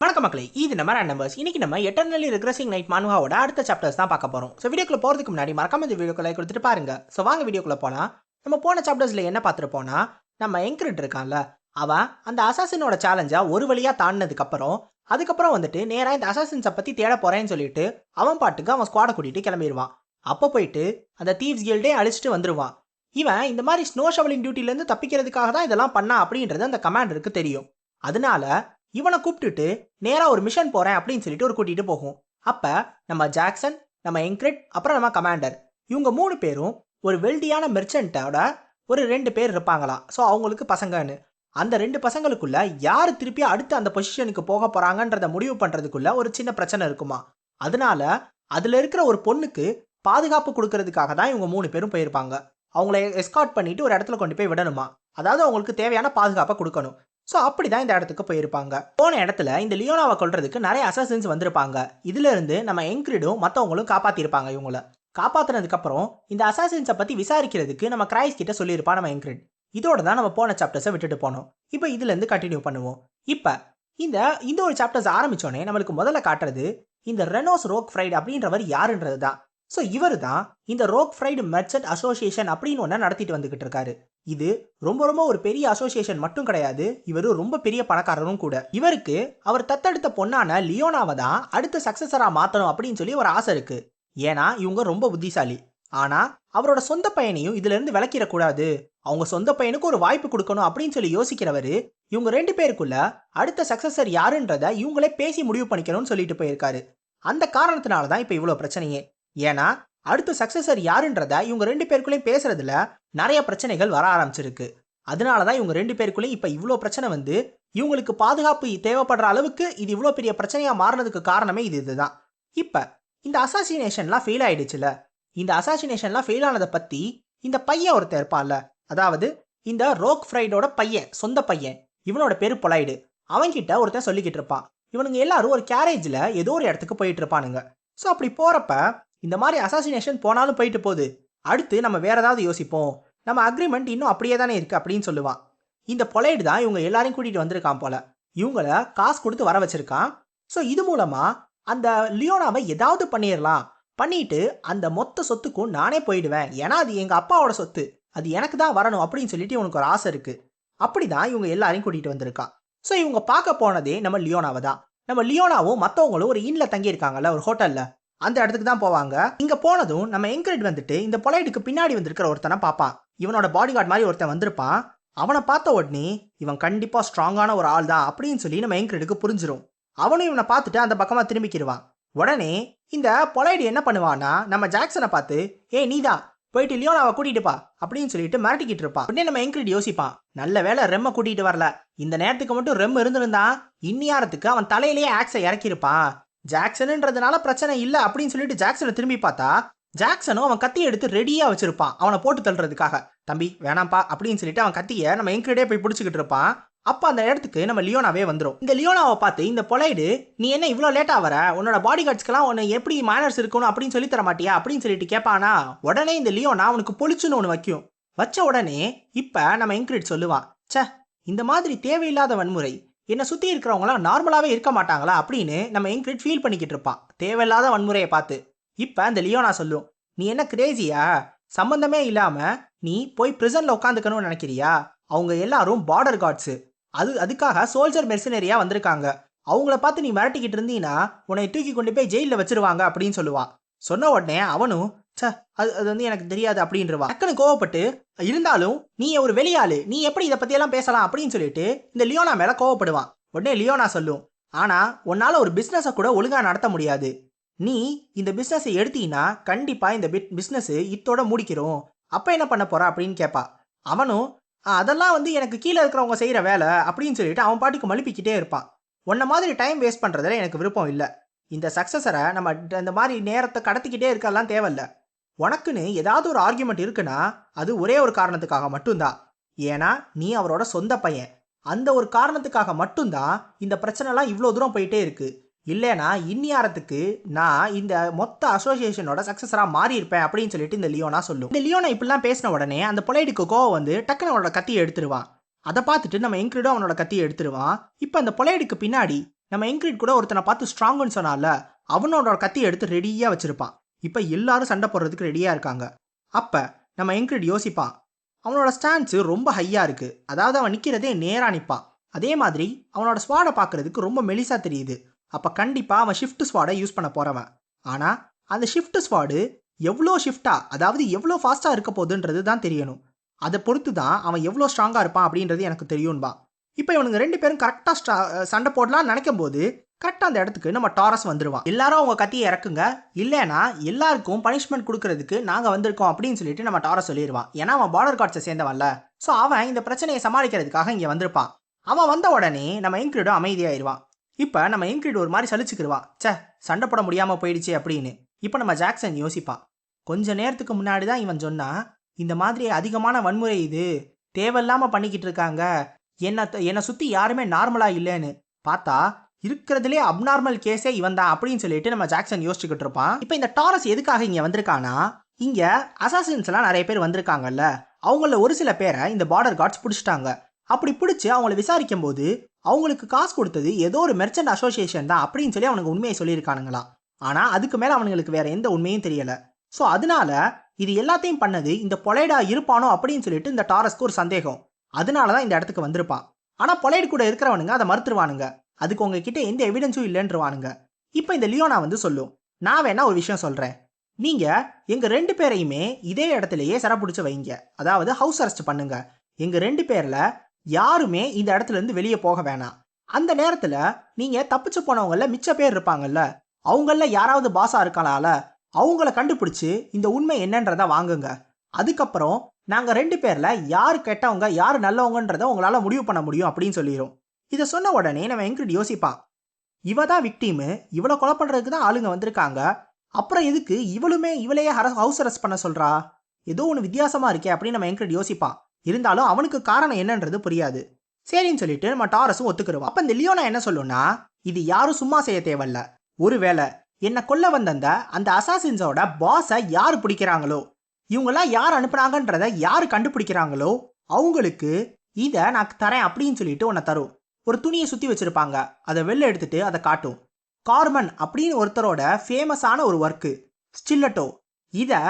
வணக்கம் மக்களே இது நம்ம நம்பர்ஸ் இன்னைக்கு நம்ம எட்டர்னலி ரிக்ரஸிங் நைட் மானுவாவோட அடுத்த சாப்டர்ஸ் தான் பார்க்க போறோம். ஸோ வீடியோக்குள்ள போறதுக்கு முன்னாடி மறக்காம இந்த வீடியோக்குள்ள கொடுத்துட்டு பாருங்க. ஸோ வாங்க வீடியோக்குள்ள போலாம். நம்ம போன சாப்டர்ஸ்ல என்ன பார்த்துருப்போம்னா நம்ம என்கிரிட் இருக்கான்ல அவன் அந்த அசாசினோட சேலஞ்சா ஒரு வழியா தாண்டினதுக்கு அப்புறம் அதுக்கப்புறம் வந்துட்டு நேராக இந்த அசாசின்ஸை பத்தி தேட போறேன்னு சொல்லிட்டு அவன் பாட்டுக்கு அவன் ஸ்குவாடை கூட்டிட்டு கிளம்பிடுவான் அப்போ போயிட்டு அந்த தீவ்ஸ் கில்டே அழிச்சிட்டு வந்துருவான். இவன் இந்த மாதிரி ஸ்னோ ஷவலிங் டியூட்டிலேருந்து தப்பிக்கிறதுக்காக தான் இதெல்லாம் பண்ணா அப்படின்றது அந்த கமாண்டருக்கு தெரியும். அதனால இவனை கூப்பிட்டுட்டு நேராக ஒரு மிஷன் போகிறேன் அப்படின்னு சொல்லிட்டு ஒரு கூட்டிட்டு போகும். அப்போ நம்ம ஜாக்சன் நம்ம என்கிரிட் அப்புறம் நம்ம கமாண்டர். இவங்க மூணு பேரும் ஒரு வெல்டியான மெர்ச்சன்ட்டோட ஒரு ரெண்டு பேர் இருப்பாங்களாம் ஸோ அவங்களுக்கு பசங்கன்னு. அந்த ரெண்டு பசங்களுக்குள்ள யார் திருப்பி அடுத்து அந்த பொசிஷனுக்கு போக போகிறாங்கன்றத முடிவு பண்ணுறதுக்குள்ள ஒரு சின்ன பிரச்சனை இருக்குமா? அதனால அதில் இருக்கிற ஒரு பொண்ணுக்கு பாதுகாப்பு கொடுக்கறதுக்காக தான் இவங்க மூணு பேரும் போயிருப்பாங்க. அவங்கள எஸ்கார்ட் பண்ணிட்டு ஒரு இடத்துல கொண்டு போய் விடணுமா? அதாவது அவங்களுக்கு தேவையான பாதுகாப்பை கொடுக்கணும். ஸோ அப்படி தான் இந்த இடத்துக்கு போயிருப்பாங்க. போன இடத்துல இந்த லியோனாவை கொள்றதுக்கு நிறைய அசசன்ஸ் வந்திருப்பாங்க. இதிலிருந்து நம்ம என்கிரிடும் மற்றவங்களும் காப்பாத்திருப்பாங்க இவங்கள. காப்பாத்துனதுக்கப்புறம் இந்த அசாசின்ஸை பற்றி விசாரிக்கிறதுக்கு நம்ம கிரைஸ் கிட்ட சொல்லியிருப்பா நம்ம என்கிரிட். இதோட தான் நம்ம போன சாப்டர்ஸை விட்டுட்டு போனோம். இப்போ இதுலேருந்து கண்டினியூ பண்ணுவோம். இப்போ இந்த இந்த ஒரு சாப்டர்ஸ் ஆரம்பித்தோடனே நம்மளுக்கு முதல்ல காட்டுறது இந்த ரெனோஸ் ரோக் ஃப்ரைட் அப்படின்றவர் யாருன்றது தான் ஸோ இவர் தான் இந்த ரோக் ஃப்ரைடு மெர்ச்சன்ட் அசோசியேஷன் அப்படின்னு ஒன்று நடத்திட்டு வந்துகிட்டு இருக்காரு. இது ரொம்ப ரொம்ப ஒரு பெரிய அசோசியேஷன் மட்டும் கிடையாது. இவர் ரொம்ப பெரிய பணக்காரரும் கூட. இவருக்கு அவர் தத்தெடுத்த பொண்ணான லியோனாவை தான் அடுத்த சக்சஸராக மாற்றணும் அப்படின்னு சொல்லி ஒரு ஆசை இருக்கு. ஏன்னா இவங்க ரொம்ப புத்திசாலி. ஆனா அவரோட சொந்த பையனையும் இதுல இருந்து விளக்கிடக்கூடாது அவங்க சொந்த பையனுக்கு ஒரு வாய்ப்பு கொடுக்கணும் அப்படின்னு சொல்லி யோசிக்கிறவரு இவங்க ரெண்டு பேருக்குள்ள அடுத்த சக்சஸர் யாருன்றத இவங்களே பேசி முடிவு பண்ணிக்கணும்னு சொல்லிட்டு போயிருக்காரு. அந்த காரணத்தினால தான் இப்போ இவ்வளோ பிரச்சனையே. ஏன்னா அடுத்த சக்சஸர் யாருன்றத இவங்க ரெண்டு பேருக்குள்ளேயும் பேசுறதுல நிறைய பிரச்சனைகள் வர ஆரம்பிச்சிருக்கு. அதனால தான் இவங்க ரெண்டு பேருக்குள்ளேயும் இப்போ இவ்வளோ பிரச்சனை வந்து இவங்களுக்கு பாதுகாப்பு தேவைப்படுற அளவுக்கு இது இவ்வளோ பெரிய பிரச்சனையாக மாறினதுக்கு காரணமே இது இதுதான். இப்போ இந்த அசாசினேஷன்லாம் ஃபெயில் ஆயிடுச்சுல. இந்த அசாசினேஷன்லாம் ஃபெயில் ஆனதை பற்றி இந்த பையன் ஒருத்தர் இருப்பான்ல. அதாவது இந்த ரோக் ஃப்ரைடோட பையன் சொந்த பையன். இவனோட பேர் பொலாய்டு அவன்கிட்ட ஒருத்தன் சொல்லிக்கிட்டு இருப்பான். இவனுங்க எல்லாரும் ஒரு கேரேஜில் ஏதோ ஒரு இடத்துக்கு போயிட்டு இருப்பானுங்க. ஸோ அப்படி போகிறப்ப இந்த மாதிரி அசாசினேஷன் போனாலும் போயிட்டு போகுது. அடுத்து நம்ம வேற ஏதாவது யோசிப்போம். நம்ம அக்ரிமெண்ட் இன்னும் அப்படியே தானே இருக்கு அப்படின்னு சொல்லுவான். இந்த பொலைடு தான் இவங்க எல்லாரையும் கூட்டிட்டு வந்திருக்கான் போல. இவங்கள காசு கொடுத்து வர வச்சிருக்கான். ஸோ இது மூலமா அந்த லியோனாவை ஏதாவது பண்ணிடலாம் பண்ணிட்டு அந்த மொத்த சொத்துக்கும் நானே போயிடுவேன். ஏன்னா அது எங்க அப்பாவோட சொத்து. அது எனக்கு தான் வரணும் அப்படின்னு சொல்லிட்டு இவனுக்கு ஒரு ஆசை இருக்கு. அப்படிதான் இவங்க எல்லாரையும் கூட்டிட்டு வந்திருக்கான். ஸோ இவங்க பார்க்க போனதே நம்ம லியோனாவை தான். நம்ம லியோனாவும் மற்றவங்களும் ஒரு இன்னில் தங்கியிருக்காங்கல்ல ஒரு ஹோட்டலில் அந்த இடத்துக்கு தான் போவாங்க. இங்க போனதும் நம்ம என்கரேஜ் வந்துட்டு இந்த பொலைடுக்கு பின்னாடி வந்திருக்கிற ஒருத்தனை பார்ப்பான் இவனோட பாடி கார்டு மாதிரி ஒருத்தன் வந்திருப்பான். அவனை பார்த்த உடனே இவன் கண்டிப்பா ஸ்ட்ராங்கான ஒரு ஆள் தான் அப்படின்னு சொல்லி நம்ம என்கரேஜுக்கு புரிஞ்சிடும் அவனும் இவனை பார்த்துட்டு அந்த பக்கமா திரும்பிக்கிடுவான் உடனே இந்த பொலைடு என்ன பண்ணுவான்னா நம்ம ஜாக்சனை பார்த்து ஏ நீதான் போயிட்டு லியோனாவை கூட்டிட்டு பா அப்படின்னு சொல்லிட்டு மிரட்டிக்கிட்டு இருப்பான். உடனே நம்ம என்கிரிட் யோசிப்பான் நல்ல வேலை ரெம்ம கூட்டிட்டு வரல. இந்த நேரத்துக்கு மட்டும் ரெம் இருந்திருந்தான் இன்னியாரத்துக்கு அவன் தலையிலேயே ஆக்ஸை இறக்கியிருப்பான். ஜாக்சனுன்றதுனால பிரச்சனை இல்லை அப்படின்னு சொல்லிட்டு ஜாக்சனை திரும்பி பார்த்தா ஜாக்சனும் அவன் கத்தியை எடுத்து ரெடியாக வச்சிருப்பான். அவனை போட்டு தள்ளுறதுக்காக. தம்பி வேணாம்ப்பா அப்படின்னு சொல்லிட்டு அவன் கத்தியை நம்ம என்கிரிடே போய் பிடிச்சிக்கிட்டு இருப்பான். அப்போ அந்த இடத்துக்கு நம்ம லியோனாவே வந்துடும் இந்த லியோனாவை பார்த்து இந்த பொலைடு நீ என்ன இவ்வளோ லேட்டாக வர? உன்னோட பாடி கார்ட்ஸ்க்கெல்லாம் உன்னை எப்படி மேனர்ஸ் இருக்கணும் அப்படின்னு சொல்லி தர மாட்டியா? அப்படின்னு சொல்லிட்டு கேட்பானா உடனே இந்த லியோனா அவனுக்கு பொழிச்சுன்னு ஒன்று வைக்கும். வச்ச உடனே இப்போ நம்ம என்கிரிட் சொல்லுவான் ச்சே இந்த மாதிரி தேவையில்லாத வன்முறை என்னை சுற்றி இருக்கிறவங்களாம் நார்மலாகவே இருக்க மாட்டாங்களா அப்படின்னு நம்ம என்கிரிட் ஃபீல் பண்ணிக்கிட்டு இருப்பான் தேவையில்லாத வன்முறையை பார்த்து. இப்போ அந்த லியோனா சொல்லும் நீ என்ன கிரேசியா சம்பந்தமே இல்லாமல் நீ போய் ப்ரிசனில் உட்காந்துக்கணும்னு நினைக்கிறியா? அவங்க எல்லாரும் பார்டர் கார்ட்ஸு அது அதுக்காக சோல்ஜர் மெர்சினரியாக வந்திருக்காங்க. அவங்கள பார்த்து நீ மிரட்டிக்கிட்டு இருந்தீங்கன்னா உன்னை தூக்கி கொண்டு போய் ஜெயிலில் வச்சிருவாங்க அப்படின்னு சொல்லுவான் சொன்ன உடனே அவனும் ச அது அது வந்து எனக்கு தெரியாது அப்படின்றவா. டக்குன்னு கோவப்பட்டு இருந்தாலும் நீ ஒரு வெளியாளு. நீ எப்படி இதை பற்றியெல்லாம் பேசலாம்? அப்படின்னு சொல்லிட்டு இந்த லியோனா மேலே கோவப்படுவான் உடனே லியோனா சொல்லும் ஆனால் உன்னால் ஒரு பிஸ்னஸை கூட ஒழுங்காக நடத்த முடியாது. நீ இந்த பிஸ்னஸை எடுத்தீங்கன்னா கண்டிப்பாக இந்த பிட் பிஸ்னஸ் இத்தோட முடிக்கிறோம். அப்போ என்ன பண்ண போகிறா அப்படின்னு கேட்பா அவனும் அதெல்லாம் வந்து எனக்கு கீழே இருக்கிறவங்க செய்கிற வேலை அப்படின்னு சொல்லிட்டு அவன் பாட்டுக்கு மழுப்பிக்கிட்டே இருப்பான் உன்ன மாதிரி டைம் வேஸ்ட் பண்ணுறதுல எனக்கு விருப்பம் இல்லை. இந்த சக்ஸஸரை நம்ம ட- இந்த மாதிரி நேரத்தை கடத்திக்கிட்டே இருக்கலாம் தேவையில்ல. உனக்குன்னு ஏதாவது ஒரு ஆர்கியூமெண்ட் இருக்குன்னா அது ஒரே ஒரு காரணத்துக்காக மட்டும்தான். ஏன்னா நீ அவரோட சொந்த பையன். அந்த ஒரு காரணத்துக்காக மட்டும்தான் இந்த பிரச்சனைலாம் இவ்வளோ தூரம் போயிட்டே இருக்கு. இல்லைனா இன்னியாரத்துக்கு நான் இந்த மொத்த அசோசியேஷனோட சக்ஸஸராக மாறி இருப்பேன் அப்படின்னு சொல்லிட்டு இந்த லியோனா சொல்லும். இந்த லியோனா இப்படிலாம் பேசின உடனே அந்த பொலைடுக்கு கோவம் வந்து டக்குன்னு அவனோட கத்தியை எடுத்துருவான். அதை பார்த்துட்டு நம்ம என்கிரிடும் அவனோட கத்தியை எடுத்துருவான். இப்போ அந்த பொலைடுக்கு பின்னாடி நம்ம என்கிரிட் கூட ஒருத்தனை பார்த்து ஸ்ட்ராங்குன்னு சொன்னால அவனோட கத்தியை எடுத்து ரெடியாக வச்சிருப்பான். இப்போ எல்லாரும் சண்டை போடுறதுக்கு ரெடியாக இருக்காங்க. அப்போ நம்ம என்கிரிட் யோசிப்பான். அவனோட ஸ்டான்ஸு ரொம்ப ஹையாக இருக்குது அதாவது அவன் நிற்கிறதே நேராக நிற்பான் அதே மாதிரி அவனோட ஸ்வாடை பார்க்குறதுக்கு ரொம்ப மெலிசாக தெரியுது. அப்போ கண்டிப்பாக அவன் ஷிஃப்ட் ஸ்வாடை யூஸ் பண்ண போகிறவன் ஆனால் அந்த ஷிஃப்ட் ஸ்வாடு எவ்வளோ ஷிஃப்டாக அதாவது எவ்வளோ ஃபாஸ்ட்டாக இருக்க போகுதுன்றது தான் தெரியணும். அதை பொறுத்து தான் அவன் எவ்வளோ ஸ்ட்ராங்காக இருப்பான் அப்படின்றது எனக்கு தெரியும்பா. இப்போ இவனுங்க ரெண்டு பேரும் கரெக்டாக ஸ்டா சண்டை போடலாம்னு நினைக்கும் போது கரெக்டாக அந்த இடத்துக்கு நம்ம டாரஸ் வந்துடுவான் எல்லாரும் அவங்க கத்தியை இறக்குங்க. இல்லைனா எல்லாருக்கும் பனிஷ்மெண்ட் கொடுக்கறதுக்கு நாங்கள் வந்திருக்கோம் அப்படின்னு சொல்லிட்டு நம்ம டாரஸ் சொல்லிடுவான் ஏன்னா அவன் பார்டர் கார்ட்ஸை சேர்ந்தவன்ல. ஸோ அவன் இந்த பிரச்சனையை சமாளிக்கிறதுக்காக இங்கே வந்திருப்பான். அவன் வந்த உடனே நம்ம இன்க்ரிடும் அமைதியாயிருவான். இப்போ நம்ம இன்க்ரிட் ஒரு மாதிரி சலிச்சுக்கிடுவான் ச்சே சண்டை போட முடியாமல் போயிடுச்சு அப்படின்னு. இப்போ நம்ம ஜாக்சன் யோசிப்பான். கொஞ்ச நேரத்துக்கு முன்னாடி தான் இவன் சொன்னான் இந்த மாதிரி அதிகமான வன்முறை இது. தேவையில்லாமல் பண்ணிக்கிட்டு இருக்காங்க. என்னை என்னை சுற்றி யாருமே நார்மலாக இல்லைன்னு. பார்த்தா இருக்கிறதுலே அப்நார்மல் கேஸே இவன் தான் அப்படின்னு சொல்லிட்டு நம்ம ஜாக்சன் யோசிச்சுக்கிட்டு இருப்பான். இப்போ இந்த டாரஸ் எதுக்காக இங்கே வந்திருக்கானா இங்கே அசாசின்ஸ்லாம் நிறைய பேர் வந்திருக்காங்கல்ல அவங்கள ஒரு சில பேரை இந்த பார்டர் கார்ட்ஸ் பிடிச்சிட்டாங்க. அப்படி பிடிச்சி அவங்கள விசாரிக்கும் போது அவங்களுக்கு காசு கொடுத்தது ஏதோ ஒரு மெர்ச்சன்ட் அசோசியேஷன் தான் அப்படின்னு சொல்லி அவனுக்கு உண்மையை சொல்லியிருக்கானுங்களாம். ஆனால் அதுக்கு மேலே அவனுங்களுக்கு வேற எந்த உண்மையும் தெரியல. ஸோ அதனால இது எல்லாத்தையும் பண்ணது இந்த பொலைடா இருப்பானோ அப்படின்னு சொல்லிட்டு இந்த டாரஸ்க்கு ஒரு சந்தேகம். அதனால தான் இந்த இடத்துக்கு வந்திருப்பான். ஆனால் பொலைடு கூட இருக்கிறவனுங்க அதை மறுத்துருவானுங்க. அதுக்கு உங்ககிட்ட எந்த எவிடன்ஸும் இல்லைன்றவானுங்க. இப்போ இந்த லியோனா வந்து சொல்லும் நான் வேணா ஒரு விஷயம் சொல்கிறேன் நீங்கள் எங்கள் ரெண்டு பேரையுமே இதே இடத்துலையே சிறப்பிடிச்சு வைங்க. அதாவது ஹவுஸ் அரெஸ்ட் பண்ணுங்க. எங்கள் ரெண்டு பேரில் யாருமே இந்த இடத்துல இருந்து வெளியே போக வேணாம். அந்த நேரத்தில் நீங்கள் தப்பிச்சு போனவங்கள மிச்ச பேர் இருப்பாங்கல்ல அவங்கள யாராவது பாஸாக இருக்கனால அவங்கள கண்டுபிடிச்சி இந்த உண்மை என்னன்றத வாங்குங்க. அதுக்கப்புறம் நாங்கள் ரெண்டு பேரில் யார் கெட்டவங்க யார் நல்லவங்கன்றதை உங்களால் முடிவு பண்ண முடியும் அப்படின்னு சொல்லிடும் இதை சொன்ன உடனே நம்ம எங்கிட்ட யோசிப்பான் இவ தான் விக்டீமு இவளை கொலை பண்ணுறதுக்கு தான் ஆளுங்க வந்திருக்காங்க. அப்புறம் எதுக்கு இவளுமே இவளையே ஹவுஸ் அரெஸ்ட் பண்ண சொல்றா? ஏதோ ஒன்று வித்தியாசமா இருக்கே அப்படின்னு நம்ம எங்கிட்ட யோசிப்பான் இருந்தாலும் அவனுக்கு காரணம் என்னன்றது புரியாது. சரின்னு சொல்லிட்டு நம்ம டாரஸும் ஒத்துக்கிடுவான் அப்போ இந்த லியோனா என்ன சொல்லுன்னா இது யாரும் சும்மா செய்ய தேவையில்ல. ஒருவேளை என்னை கொல்ல வந்த அந்த அசாசின்ஸோட பாஸை யார் பிடிக்கிறாங்களோ இவங்கெல்லாம் யார் அனுப்புனாங்கன்றத யார் கண்டுபிடிக்கிறாங்களோ அவங்களுக்கு இதை நான் தரேன் அப்படின்னு சொல்லிட்டு உன்னை தரும். ஒரு துணியை சுற்றி வச்சிருப்பாங்க. அதை வெளில எடுத்துட்டு அதை காட்டும். கார்மன் அப்படின்னு ஒருத்தரோட ஃபேமஸான ஒரு ஒர்க்கு ஸ்டில்லட்டோ இதை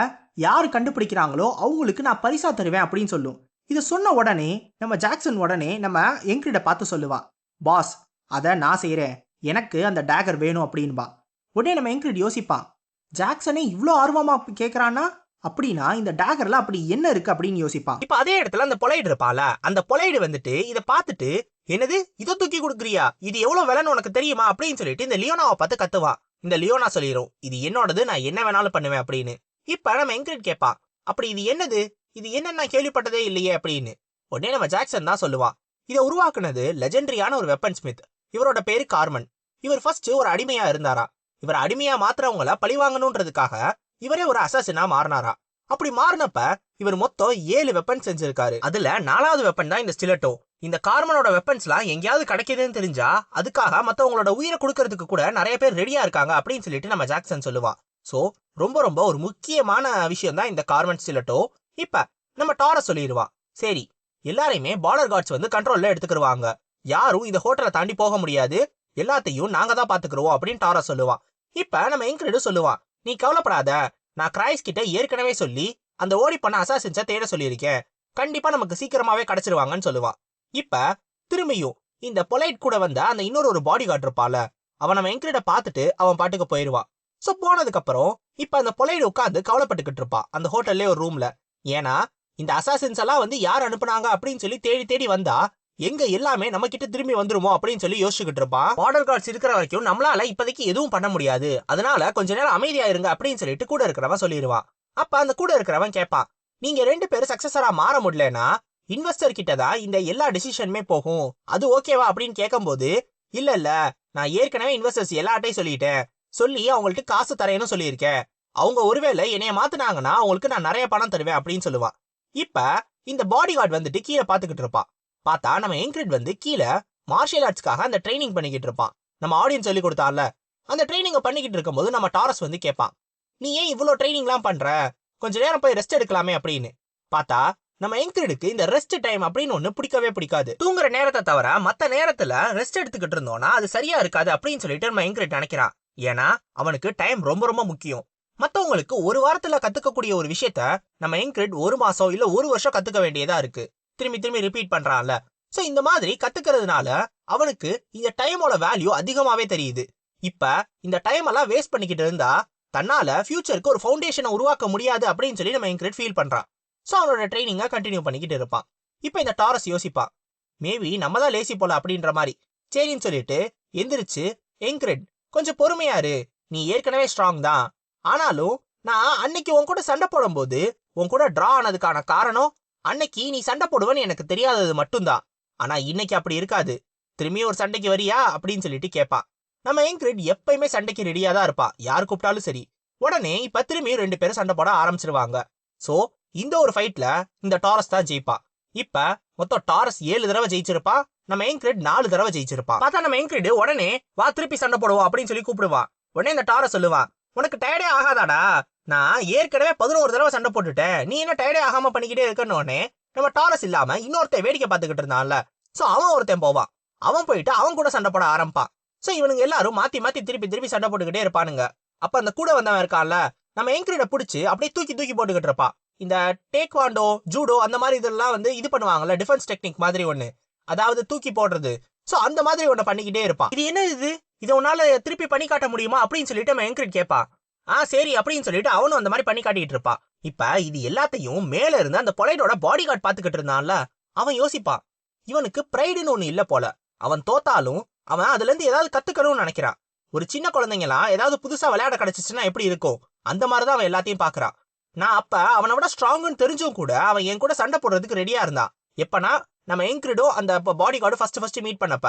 யார் கண்டுபிடிக்கிறாங்களோ அவங்களுக்கு நான் பரிசா தருவேன் அப்படின்னு சொல்லும். இதை சொன்ன உடனே நம்ம ஜாக்சன் உடனே நம்ம எங்கிட்ட பார்த்து சொல்லுவான் பாஸ் அதை நான் செய்கிறேன் எனக்கு அந்த டேகர் வேணும் அப்படின்பா. உடனே நம்ம எங்கிட்ட யோசிப்பான் ஜாக்சனே இவ்வளோ ஆர்வமாக கேட்குறான்னா அப்படின்னா இந்த டேகர்ல அப்படி என்ன இருக்கு அப்படின்னு யோசிப்பான் இப்ப அதே இடத்துல அந்த பொலைடு இருப்பால அந்த பொலைடு வந்துட்டு இதை பார்த்துட்டு என்னது? இதை தூக்கி கொடுக்குறியா? இது எவ்வளவு விலைன்னு உனக்கு தெரியுமா? அப்படின்னு சொல்லிட்டு இந்த லியோனாவை பார்த்து கத்துவான் இந்த லியோனா சொல்லிடும் இது என்னோடது நான் என்ன வேணாலும் பண்ணுவேன் அப்படின்னு. இப்ப நம்ம எங்கிரிட் கேட்பான் அப்படி இது என்னது? இது என்னன்னு நான் கேள்விப்பட்டதே இல்லையே அப்படின்னு. உடனே நம்ம ஜாக்சன் தான் சொல்லுவான் இதை உருவாக்குனது லெஜெண்டரியான ஒரு வெப்பன் ஸ்மித் இவரோட பேரு கார்மன். இவர் ஃபர்ஸ்ட் ஒரு அடிமையா இருந்தாரா? இவர் அடிமையா மாத்துறவங்கள பழிவாங்கணுன்றதுக்காக இவரே ஒரு அசாசினா மாறினாரா? அப்படி மாறினப்ப இவர் மொத்தம் ஏழு வெப்பன் செஞ்சிருக்காரு. அதுல நாலாவது வெப்பன் தான் இந்த ஸ்டிலட்டோ இந்த கார்மனோட வெப்பன்ஸ்லாம் எங்கேயாவது கிடைக்குதுன்னு தெரிஞ்சா அதுக்காக மத்தவங்களோட உயிரை கொடுக்கறதுக்கு கூட நிறைய பேர் ரெடியா இருக்காங்க அப்படின்னு சொல்லிட்டு நம்ம ஜாக்சன் சொல்லுவான். சோ ரொம்ப ரொம்ப ஒரு முக்கியமான விஷயம் தான் இந்த கார்மன் ஸ்டிலட்டோ இப்ப நம்ம டாரஸ் சொல்லிடுவான். சரி எல்லாரையுமே பார்டர் கார்ட்ஸ் வந்து கண்ட்ரோல்ல எடுத்துக்கிடுவாங்க யாரும் இந்த ஹோட்டலை தாண்டி போக முடியாது. எல்லாத்தையும் நாங்க தான் பாத்துக்கிறோம் அப்படின்னு டாரஸ் சொல்லுவான். இப்ப நம்ம என்கிட்ட சொல்லுவான் நீ கவலைப்படாத. நான் கிரைஸ் கிட்ட ஏற்கனவே சொல்லி அந்த ஓடி பண்ண அசாசின்ஸை தேட சொல்லியிருக்கேன். கண்டிப்பா நமக்கு சீக்கிரமாவே கிடைச்சிருவாங்கன்னு சொல்லுவான் இப்ப திரும்பியும் இந்த பொலைட் கூட வந்த அந்த இன்னொரு ஒரு பாடி கார்டு இருப்பால அவன் நம்ம என்கிட்ட பார்த்துட்டு அவன் பாட்டுக்கு போயிடுவான் சோ போனதுக்கு அப்புறம் இப்ப அந்த பொலைடு உட்காந்து கவலைப்பட்டுக்கிட்டு இருப்பான் அந்த ஹோட்டல்லே ஒரு ரூம்ல ஏன்னா இந்த அசாசின்ஸ் எல்லாம் வந்து யார் அனுப்புனாங்க அப்படின்னு சொல்லி தேடி தேடி வந்தா எங்க எல்லாமே நம்ம கிட்ட திரும்பி வந்துருமோ அப்படின்னு சொல்லி யோசிச்சுக்கிட்டு இருப்பான் மாடல் கார்ட்ஸ் இருக்கிற வரைக்கும் நம்மளால இப்போதைக்கு எதுவும் பண்ண முடியாது. அதனால கொஞ்ச நேரம் அமைதியா இருங்க அப்படின்னு சொல்லிட்டு கூட இருக்கிறவன் சொல்லிடுவான் அப்ப அந்த கூட இருக்கிறவன் கேட்பான் நீங்க ரெண்டு பேரும் சக்சஸரா மாற முடியலன்னா இன்வெஸ்டர் கிட்ட தான் இந்த எல்லா டிசிஷனுமே போகும். அது ஓகேவா அப்படின்னு கேட்கும்போது இல்ல இல்ல. நான் ஏற்கனவே இன்வெஸ்டர்ஸ் எல்லாட்டையும் சொல்லிட்டேன். சொல்லி அவங்கள்ட்ட காசு தரேன்னு சொல்லியிருக்கேன் அவங்க ஒருவேளை என்னைய மாத்துனாங்கன்னா அவங்களுக்கு நான் நிறைய பணம் தருவேன் அப்படின்னு சொல்லுவான் இப்ப இந்த பாடி கார்டு வந்துட்டு கீழே பாத்துக்கிட்டு இருப்பான் பார்த்தா நம்ம என்கிரிட் வந்து கீழே மார்ஷியல் ஆர்ட்ஸ்க்காக அந்த ட்ரைனிங் பண்ணிக்கிட்டு இருப்பான். நம்ம ஆடியன்ஸ் சொல்லி கொடுத்தால அந்த ட்ரைனிங்கை பண்ணிக்கிட்டு இருக்கும்போது நம்ம டாரஸ் வந்து கேட்பான். நீ ஏன் இவ்வளோ ட்ரைனிங்லாம் பண்ற? கொஞ்ச நேரம் போய் ரெஸ்ட் எடுக்கலாமே அப்படின்னு. பார்த்தா நம்ம எங்கிரிடுக்கு இந்த ரெஸ்ட் டைம் அப்படின்னு ஒன்று பிடிக்கவே பிடிக்காது. தூங்குற நேரத்தை தவிர மத்த நேரத்துல ரெஸ்ட் எடுத்துக்கிட்டு இருந்தோம்னா அது சரியா இருக்காது அப்படின்னு சொல்லிட்டு நம்ம எங்கிரிட் நினைக்கிறான். ஏன்னா அவனுக்கு டைம் ரொம்ப ரொம்ப முக்கியம். மத்தவங்களுக்கு ஒரு வாரத்துல கத்துக்கக்கூடிய ஒரு விஷயத்த நம்ம எங்கிரிட் ஒரு மாசம் இல்ல ஒரு வருஷம் கத்துக்க வேண்டியதா இருக்கு. திரும்பி திரும்பி ரிப்பீட் பண்றான்ல. சோ இந்த மாதிரி கத்துக்கிறதுனால அவனுக்கு இந்த டைமோட வேல்யூ அதிகமாவே தெரியுது. இப்ப இந்த டைம் எல்லாம் வேஸ்ட் பண்ணிக்கிட்டு இருந்தா தன்னால ஃபியூச்சருக்கு ஒரு ஃபவுண்டேஷனை உருவாக்க முடியாது அப்படின்னு சொல்லி நம்ம எங்கிரிட் ஃபீல் பண்றான். ஸோ அவனோட ட்ரைனிங்கை கண்டினியூ பண்ணிக்கிட்டு இருப்பான். இப்போ இந்த டாரஸ் யோசிப்பான். மேபி நம்ம தான் லேசி போல அப்படின்ற மாதிரி. சரின்னு சொல்லிட்டு எந்திரிச்சு எங்கிரிட் கொஞ்சம் பொறுமையாரு நீ ஏற்கனவே ஸ்ட்ராங் தான். ஆனாலும் நான் அன்னைக்கு உன் கூட சண்டை போடும்போது உன் கூட டிரா ஆனதுக்கான காரணம் அன்னைக்கு நீ சண்டை போடுவேன்னு எனக்கு தெரியாதது மட்டும்தான். ஆனா இன்னைக்கு அப்படி இருக்காது. திரும்பி ஒரு சண்டைக்கு வரியா? அப்படின்னு சொல்லிட்டு கேட்பான் நம்ம எங்கிரிட் எப்பயுமே சண்டைக்கு ரெடியா தான் இருப்பா. யார் கூப்பிட்டாலும் சரி. உடனே இப்ப திரும்பி ரெண்டு பேரும் சண்டை போட ஆரம்பிச்சிருவாங்க. சோ இந்த ஒரு ஃபைட்ல இந்த டாரஸ் தான் ஜெயிப்பா. இப்ப மொத்தம் டாரஸ் ஏழு தடவை ஜெயிச்சிருப்பா. நம்ம எங்கிரிட் நாலு தடவை ஜெயிச்சிருப்பா. பார்த்தா நம்ம எங்கிரிட் உடனே வா திருப்பி சண்டை போடுவோம் அப்படின்னு சொல்லி கூப்பிடுவான் உடனே இந்த டாரஸ் சொல்லுவான் உனக்கு டயர்டே ஆகாதாடா? நான் ஏற்கனவே பதினோரு தடவை சண்டை போட்டுட்டேன். நீ என்ன டயர்டே ஆகாம பண்ணிக்கிட்டே இருக்கணும்னே உடனே நம்ம டாரஸ் இல்லாம இன்னொருத்தன் வேடிக்கை பார்த்துக்கிட்டு இருந்தான்ல. சோ அவன் ஒருத்தன் போவான். அவன் போயிட்டு அவன் கூட சண்டை போட ஆரம்பிப்பான். சோ இவனுங்க எல்லாரும் மாத்தி மாத்தி திருப்பி திருப்பி சண்டை போட்டுக்கிட்டே இருப்பானுங்க. அப்ப அந்த கூட வந்தவன் இருக்கான்ல நம்ம எங்கிரிட பிடிச்சி அப்படியே தூக்கி தூக்கி போட்டுக்கிட்டு இருப்பான். இந்த டேக்வாண்டோ ஜூடோ அந்த மாதிரி இதெல்லாம் வந்து இது பண்ணுவாங்கல்ல டிஃபென்ஸ் டெக்னிக் மாதிரி ஒண்ணு. அதாவது தூக்கி போடுறது. சோ அந்த மாதிரி ஒன்ன பண்ணிக்கிட்டே இருப்பான். இது என்ன இது? இதை உன்னால திருப்பி பண்ணி காட்ட முடியுமா அப்படின்னு சொல்லிட்டு நம்ம எங்கிரிட் கேட்பான். ஆ சரி அப்படின்னு சொல்லிட்டு அவனும் அந்த மாதிரி பண்ணி காட்டிட்டு இருப்பான் இப்ப இது எல்லாத்தையும் மேல இருந்து அந்த பொலைடோட பாடி கார்டு பாத்துக்கிட்டு இருந்தான்ல அவன் யோசிப்பான். இவனுக்கு ப்ரைடுன்னு ஒண்ணு இல்ல போல. அவன் தோத்தாலும் அவன் அதுல இருந்து ஏதாவது கத்துக்கணும்னு நினைக்கிறான். ஒரு சின்ன குழந்தைங்களாம் ஏதாவது புதுசா விளையாட கிடைச்சிச்சுன்னா எப்படி இருக்கும்? அந்த மாதிரிதான் அவன் எல்லாத்தையும் பாக்குறான் நான் அப்ப அவனை விட ஸ்ட்ராங்குன்னு தெரிஞ்சும் கூட அவன் என் கூட சண்டை போடுறதுக்கு ரெடியா இருந்தான். எப்பனா நம்ம எங்கிரிடோ அந்த bodyguard first first meet பண்ணப்ப.